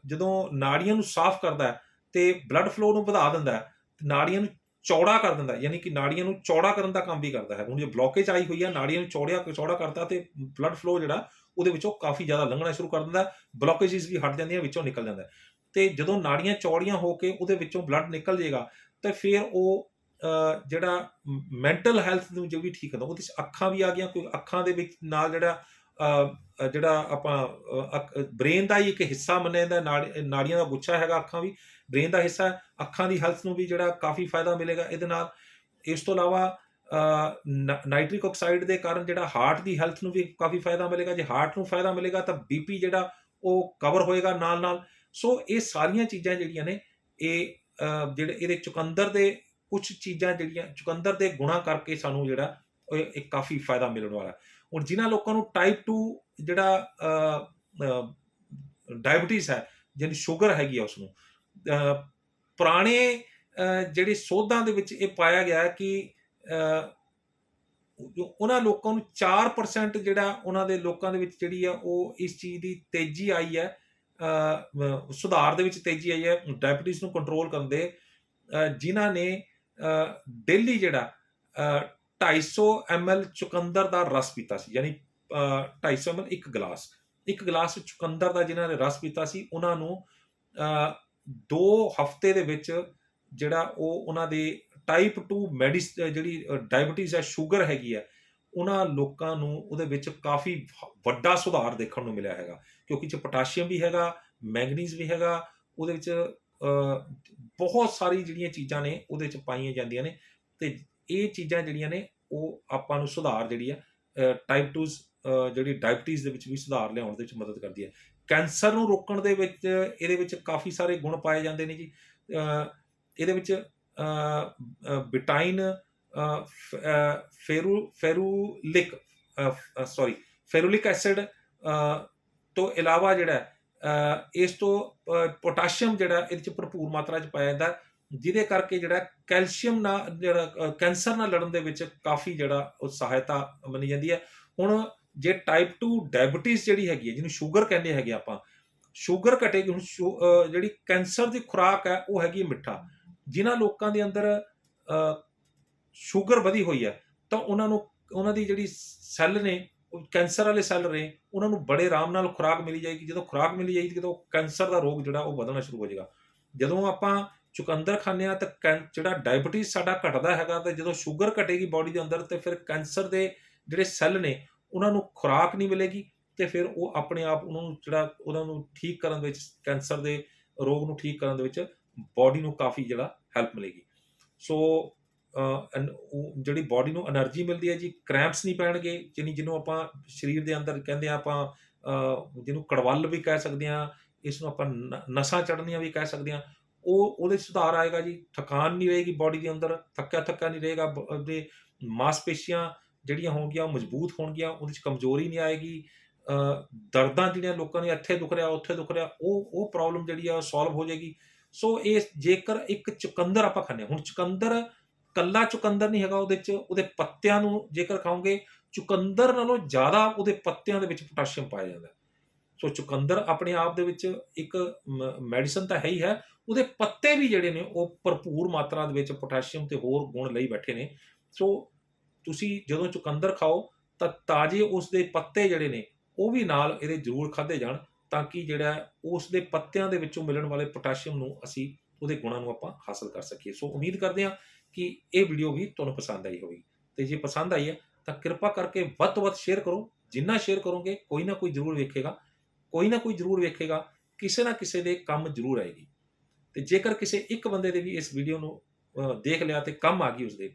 ਜਦੋਂ ਨਾੜੀਆਂ ਨੂੰ ਸਾਫ਼ ਕਰਦਾ ਹੈ ਤੇ ਬਲੱਡ ਫਲੋ ਨੂੰ ਵਧਾ ਦਿੰਦਾ ਨਾੜੀਆਂ ਨੂੰ ਚੌੜਾ ਕਰ ਦਿੰਦਾ ਯਾਨੀ ਕਿ ਨਾੜੀਆਂ ਨੂੰ ਚੌੜਾ ਕਰਨ ਦਾ ਕੰਮ ਵੀ ਕਰਦਾ ਹੈ ਹੁਣ ਜੇ ਬਲੋਕੇਜ ਆਈ ਹੋਈ ਹੈ, ਨਾੜੀਆਂ ਨੂੰ ਚੌੜਿਆ ਚੌੜਾ ਕਰਦਾ ਤੇ ਬਲੱਡ ਫਲੋ ਜਿਹੜਾ, ਉਹਦੇ ਵਿੱਚੋਂ ਕਾਫੀ ਜ਼ਿਆਦਾ ਲੰਘਣਾ ਸ਼ੁਰੂ ਕਰ ਦਿੰਦਾ ਬਲੋਕੇजेस ਵੀ ਹਟ ਜਾਂਦੀਆਂ, ਵਿੱਚੋਂ ਨਿਕਲ ਜਾਂਦਾ ਹੈ। ਤੇ ਜਦੋਂ ਨਾੜੀਆਂ ਚੌੜੀਆਂ ਹੋ ਕੇ ਉਹਦੇ ਵਿੱਚੋਂ ਬਲੱਡ ਨਿਕਲ ਜਾਏਗਾ, ਤੇ ਫਿਰ ਉਹ ਜਿਹੜਾ ਮੈਂਟਲ ਹੈਲਥ ਨੂੰ ਜੋ ਵੀ ਠੀਕ ਹੁੰਦਾ ਉਹਦੇ ਚ ਅੱਖਾਂ ਵੀ ਆ ਗਈਆਂ, ਕੋਈ ਅੱਖਾਂ ਦੇ ਵਿੱਚ ਨਾਲ ਜਿਹੜਾ ਜਿਹੜਾ ਆਪਾਂ ਬ੍ਰੇਨ ਦਾ ਹੀ ਇੱਕ ਹਿੱਸਾ ਮੰਨਿਆ ਜਾਂਦਾ ਨਾੜ- ਨਾੜੀਆਂ ਦਾ ਗੁੱਛਾ ਹੈਗਾ ਅੱਖਾਂ ਵੀ ਬ੍ਰੇਨ ਦਾ ਹਿੱਸਾ ਹੈ, ਅੱਖਾਂ ਦੀ ਹੈਲਥ ਨੂੰ ਵੀ ਜਿਹੜਾ ਕਾਫੀ ਫਾਇਦਾ ਮਿਲੇਗਾ ਇਹਦੇ ਨਾਲ। ਇਸ ਤੋਂ ਇਲਾਵਾ ਨਾਈਟ੍ਰਿਕ ਆਕਸਾਈਡ ਦੇ ਕਾਰਨ ਜਿਹੜਾ ਹਾਰਟ ਦੀ ਹੈਲਥ ਨੂੰ ਵੀ ਕਾਫੀ ਫਾਇਦਾ ਮਿਲੇਗਾ। ਜੇ ਹਾਰਟ ਨੂੰ ਫਾਇਦਾ ਮਿਲੇਗਾ ਤਾਂ ਬੀਪੀ ਜਿਹੜਾ ਉਹ ਕਵਰ ਹੋਏਗਾ ਨਾਲ ਨਾਲ ਸੋ ਇਹ ਸਾਰੀਆਂ ਚੀਜ਼ਾਂ ਜਿਹੜੀਆਂ ਨੇ, ਇਹ ਜਿਹੜੇ ਇਹਦੇ ਚੁਕੰਦਰ ਦੇ ਕੁਝ ਚੀਜ਼ਾਂ ਜਿਹੜੀਆਂ, ਚੁਕੰਦਰ ਦੇ ਗੁਣਾ ਕਰਕੇ ਸਾਨੂੰ ਜਿਹੜਾ ਉਹ ਇੱਕ ਕਾਫੀ ਫਾਇਦਾ ਮਿਲਣ ਵਾਲਾ ਹੁਣ ਜਿਨ੍ਹਾਂ ਲੋਕਾਂ ਨੂੰ ਟਾਈਪ 2 ਜਿਹੜਾ ਡਾਇਬੀਟੀਜ਼ ਹੈ ਜਿਹਨੂੰ ਸ਼ੂਗਰ ਹੈਗੀ ਆ ਉਸ ਨੂੰ ਪੁਰਾਣੇ ਜਿਹੜੇ ਸੋਧਾਂ ਦੇ ਵਿੱਚ ਇਹ ਪਾਇਆ ਗਿਆ ਕਿ ਉਹਨਾਂ ਲੋਕਾਂ ਨੂੰ 4% ਜਿਹੜਾ ਉਹਨਾਂ ਦੇ ਲੋਕਾਂ ਦੇ ਵਿੱਚ ਜਿਹੜੀ ਆ ਉਹ ਇਸ ਚੀਜ਼ ਦੀ ਤੇਜ਼ੀ ਆਈ ਹੈ ਸੁਧਾਰ ਦੇ ਵਿੱਚ ਤੇਜ਼ੀ ਆਈ ਹੈ ਡਾਇਬੀਟੀਜ਼ ਨੂੰ ਕੰਟਰੋਲ ਕਰਨ ਦੇ ਜਿਨ੍ਹਾਂ ਨੇ ਡੇਲੀ ਜਿਹੜਾ ਅਹ, 250 ml ਚੁਕੰਦਰ ਦਾ ਰਸ ਪੀਤਾ ਸੀ ਯਾਨੀ ਅਹ, 250 ml ਇੱਕ ਗਲਾਸ ਇੱਕ ਗਲਾਸ ਚੁਕੰਦਰ ਦਾ ਜਿਨ੍ਹਾਂ ਨੇ ਰਸ ਪੀਤਾ ਸੀ ਉਹਨਾਂ ਨੂੰ ਅਹ, ਦੋ ਹਫ਼ਤੇ ਦੇ ਵਿੱਚ ਜਿਹੜਾ ਉਹ ਉਹਨਾਂ ਦੇ ਟਾਈਪ 2 ਮੈਡੀਸ ਜਿਹੜੀ ਡਾਇਬੀਟੀਜ਼ ਹੈ ਸ਼ੂਗਰ ਹੈਗੀ ਹੈ ਉਹਨਾਂ ਲੋਕਾਂ ਨੂੰ ਉਹਦੇ ਵਿੱਚ ਕਾਫੀ ਵ- ਵੱਡਾ ਸੁਧਾਰ ਦੇਖਣ ਨੂੰ ਮਿਲਿਆ ਹੈਗਾ। ਕਿਉਂਕਿ ਚ ਪੋਟਾਸ਼ੀਅਮ ਵੀ ਹੈਗਾ ਮੈਂਗਨੀਜ਼ ਵੀ ਹੈਗਾ ਉਹਦੇ ਵਿੱਚ ਬਹੁਤ ਸਾਰੀ ਜਿਹੜੀਆਂ ਚੀਜ਼ਾਂ ਨੇ ਉਹਦੇ 'ਚ ਪਾਈਆਂ ਜਾਂਦੀਆਂ ਨੇ ਤੇ ਇਹ ਚੀਜ਼ਾਂ ਜਿਹੜੀਆਂ ਨੇ ਉਹ ਆਪਾਂ ਨੂੰ ਸੁਧਾਰ ਜਿਹੜੀ ਆ ਟਾਈਪ 2 ਜਿਹੜੀ ਡਾਇਬੀਟੀਜ਼ ਦੇ ਵਿੱਚ ਵੀ ਸੁਧਾਰ ਲਿਆਉਣ ਦੇ ਵਿੱਚ ਮਦਦ ਕਰਦੀ ਹੈ। ਕੈਂਸਰ ਨੂੰ ਰੋਕਣ ਦੇ ਵਿੱਚ ਇਹਦੇ ਵਿੱਚ ਕਾਫੀ ਸਾਰੇ ਗੁਣ ਪਾਏ ਜਾਂਦੇ ਨੇ ਜੀ। ਇਹਦੇ ਵਿੱਚ ਬਿਟਾਈਨ ਫੇਰੂ, ਫੇਰੂਲਿਕ ਸੌਰੀ ਫੇਰੂਲਿਕ ਐਸਿਡ ਤੋਂ ਇਲਾਵਾ ਜਿਹੜਾ ਇਸ ਤੋਂ ਪੋਟਾਸ਼ੀਅਮ ਜਿਹੜਾ ਇਹਦੇ ਚ ਭਰਪੂਰ ਮਾਤਰਾ ਚ ਪਾਇਆ ਜਾਂਦਾ, ਜਿਹਦੇ ਕਰਕੇ ਜਿਹੜਾ ਕੈਲਸ਼ੀਅਮ ਨਾਲ, ਜਿਹੜਾ ਕੈਂਸਰ ਨਾਲ ਲੜਨ ਦੇ ਵਿੱਚ ਕਾਫੀ ਜਿਹੜਾ ਉਹ ਸਹਾਇਤਾ ਮੰਨੀ ਜਾਂਦੀ ਹੈ। ਹੁਣ ਜੇ ਟਾਈਪ 2 ਡਾਇਬੀਟੀਜ਼ ਜਿਹੜੀ ਹੈਗੀ ਹੈ, ਜਿਹਨੂੰ ਸ਼ੂਗਰ ਕਹਿੰਦੇ ਹੈਗੇ ਆਪਾਂ ਸ਼ੂਗਰ ਘਟੇਗੀ ਹੁਣ ਸ਼ੂ- ਜਿਹੜੀ ਕੈਂਸਰ ਦੀ ਖੁਰਾਕ ਹੈ, ਉਹ ਹੈਗੀ ਹੈ ਮਿੱਠਾ। ਜਿਨ੍ਹਾਂ ਲੋਕਾਂ ਦੇ ਅੰਦਰ ਸ਼ੂਗਰ ਵਧੀ ਹੋਈ ਹੈ, ਤਾਂ ਉਹਨਾਂ ਨੂੰ, ਉਹਨਾਂ ਦੀ ਜਿਹੜੀ ਸੈੱਲ ਨੇ, ਉਹ ਕੈਂਸਰ ਵਾਲੇ ਸੈੱਲ ਨੇ, ਉਹਨਾਂ ਨੂੰ ਬੜੇ ਆਰਾਮ ਨਾਲ ਖੁਰਾਕ ਮਿਲੀ ਜਾਏਗੀ। ਜਦੋਂ ਖੁਰਾਕ ਮਿਲੀ ਜਾਏਗੀ, ਜਦੋਂ ਕੈਂਸਰ ਦਾ ਰੋਗ ਜਿਹੜਾ, ਉਹ ਵਧਣਾ ਸ਼ੁਰੂ ਹੋ ਜਾਏਗਾ। ਜਦੋਂ ਆਪਾਂ ਚੁਕੰਦਰ ਖਾਂਦੇ ਆ ਤਾਂ ਕੈਂ- ਜਿਹੜਾ ਡਾਇਬੀਟੀਜ਼ ਸਾਡਾ ਘਟਦਾ ਹੈਗਾ, ਤੇ ਜਦੋਂ ਸ਼ੂਗਰ ਘਟੇਗੀ ਬਾਡੀ ਦੇ ਅੰਦਰ, ਤੇ ਫਿਰ ਕੈਂਸਰ ਦੇ ਜਿਹੜੇ ਸੈੱਲ ਨੇ ਉਹਨਾਂ ਨੂੰ ਖੁਰਾਕ ਨਹੀਂ ਮਿਲੇਗੀ ਤੇ ਫਿਰ ਉਹ ਆਪਣੇ ਆਪ ਉਹਨਾਂ ਨੂੰ ਜਿਹੜਾ ਉਹਨਾਂ ਨੂੰ ਠੀਕ ਕਰਨ ਦੇ ਵਿੱਚ ਕੈਂਸਰ ਦੇ ਰੋਗ ਨੂੰ ਠੀਕ ਕਰਨ ਦੇ ਵਿੱਚ ਬਾਡੀ ਨੂੰ ਕਾਫੀ ਜਿਹੜਾ ਹੈਲਪ ਮਿਲੇਗੀ। ਸੋ ਜਿਹੜੀ ਬਾਡੀ ਨੂੰ એનર્ਜੀ ਮਿਲਦੀ ਹੈ ਜੀ ਕ੍ਰੈਂਪਸ ਨਹੀਂ ਪੈਣਗੇ ਜਿਹਨੂੰ ਜਿਹਨੂੰ ਆਪਾਂ ਸਰੀਰ ਦੇ ਅੰਦਰ ਕਹਿੰਦੇ ਆ ਆਪਾਂ ਜਿਹਨੂੰ ਕੜਵੱਲ ਵੀ ਕਹਿ ਸਕਦੇ ਆ ਇਸ ਨੂੰ ਆਪਾਂ ਨਸਾਂ ਚੜਨੀਆਂ ਵੀ ਕਹਿ ਸਕਦੇ ਆ ਉਹ, ਉਹਦੇ ਸੁਧਾਰ ਆਏਗਾ ਜੀ, ਥਕਾਨ ਨਹੀਂ ਰਹੇਗੀ ਬਾਡੀ ਦੇ ਅੰਦਰ ਥੱਕਿਆ ਥੱਕਾ ਨਹੀਂ ਰਹੇਗਾ ਦੇ ਮਾਸਪੇਸ਼ੀਆਂ ਜਿਹੜੀਆਂ ਹੋਣਗੀਆਂ ਉਹ ਮਜ਼ਬੂਤ ਹੋਣਗੀਆਂ, ਉਹਦੇ 'ਚ ਕਮਜ਼ੋਰੀ ਨਹੀਂ ਆਏਗੀ ਦਰਦਾਂ ਜਿਹੜੀਆਂ ਲੋਕਾਂ ਨੇ ਇੱਥੇ ਦੁਖ ਰਿਹਾ, ਉੱਥੇ ਦੁਖ ਰਿਹਾ, ਉਹ ਉਹ ਪ੍ਰੋਬਲਮ ਜਿਹੜੀ ਆ ਉਹ ਸੋਲਵ ਹੋ ਜਾਏਗੀ। ਸੋ ਇਹ ਜੇਕਰ ਇੱਕ ਚੁਕੰਦਰ ਆਪਾਂ ਖਾਂਦੇ ਹਾਂ, ਹੁਣ ਚੁਕੰਦਰ ਕੱਲਾ ਚੁਕੰਦਰ ਨਹੀਂ ਹੈਗਾ ਉਹਦੇ 'ਚ, ਉਹਦੇ ਪੱਤਿਆਂ ਨੂੰ ਜੇਕਰ ਖਾਓਗੇ, ਚੁਕੰਦਰ ਨਾਲੋਂ ਜ਼ਿਆਦਾ ਉਹਦੇ ਪੱਤਿਆਂ ਦੇ ਵਿੱਚ ਪੋਟਾਸ਼ੀਅਮ ਪਾਇਆ ਜਾਂਦਾ ਸੋ ਚੁਕੰਦਰ ਆਪਣੇ ਆਪ ਦੇ ਵਿੱਚ ਇੱਕ ਮੈਡੀਸਨ ਤਾਂ ਹੈ ਹੀ ਹੈ, ਉਹਦੇ ਪੱਤੇ ਵੀ ਜਿਹੜੇ ਨੇ ਉਹ ਭਰਪੂਰ ਮਾਤਰਾ ਦੇ ਵਿੱਚ ਪੋਟਾਸ਼ੀਅਮ ਤੇ ਹੋਰ ਗੁਣ ਲਈ ਬੈਠੇ ਨੇ। ਸੋ ਤੁਸੀਂ ਜਦੋਂ ਚੁਕੰਦਰ ਖਾਓ, ਤਾਂ ਤਾਜ਼ੇ ਉਸ ਦੇ ਪੱਤੇ ਜਿਹੜੇ ਨੇ, ਉਹ ਵੀ ਨਾਲ ਇਹਦੇ ਜ਼ਰੂਰ ਖਾਦੇ ਜਾਣ, ਤਾਂ ਕਿ ਜਿਹੜਾ ਉਸ ਦੇ ਪੱਤਿਆਂ ਦੇ ਵਿੱਚੋਂ ਮਿਲਣ ਵਾਲੇ ਪੋਟਾਸ਼ੀਅਮ ਨੂੰ ਅਸੀਂ ਉਹਦੇ ਗੁਣਾਂ ਨੂੰ ਆਪਾਂ ਹਾਸਲ ਕਰ ਸਕੀਏ। ਸੋ ਉਮੀਦ ਕਰਦੇ ਹਾਂ ਕਿ ਇਹ ਵੀਡੀਓ ਵੀ ਤੁਹਾਨੂੰ ਪਸੰਦ ਆਈ ਹੋਵੇਗੀ। ਤੇ ਜੇ ਪਸੰਦ ਆਈ ਹੈ, ਤਾਂ ਕਿਰਪਾ ਕਰਕੇ ਵੱਧ ਤੋਂ ਵੱਧ ਸ਼ੇਅਰ ਕਰੋ। ਜਿੰਨਾ ਸ਼ੇਅਰ ਕਰੋਗੇ, ਕੋਈ ਨਾ ਕੋਈ ਜ਼ਰੂਰ ਵੇਖੇਗਾ। ਕੋਈ ਨਾ ਕੋਈ ਜ਼ਰੂਰ ਵੇਖੇਗਾ, ਕਿਸੇ ਨਾ ਕਿਸੇ ਦੇ ਕੰਮ ਜ਼ਰੂਰ ਆਏਗੀ। ਤੇ ਜੇਕਰ ਕਿਸੇ ਇੱਕ ਬੰਦੇ ਦੇ ਵੀ ਇਸ ਵੀਡੀਓ ਨੂੰ ਦੇਖ ਲਿਆ ਤੇ ਕੰਮ ਆ ਗਈ ਉਸਦੇ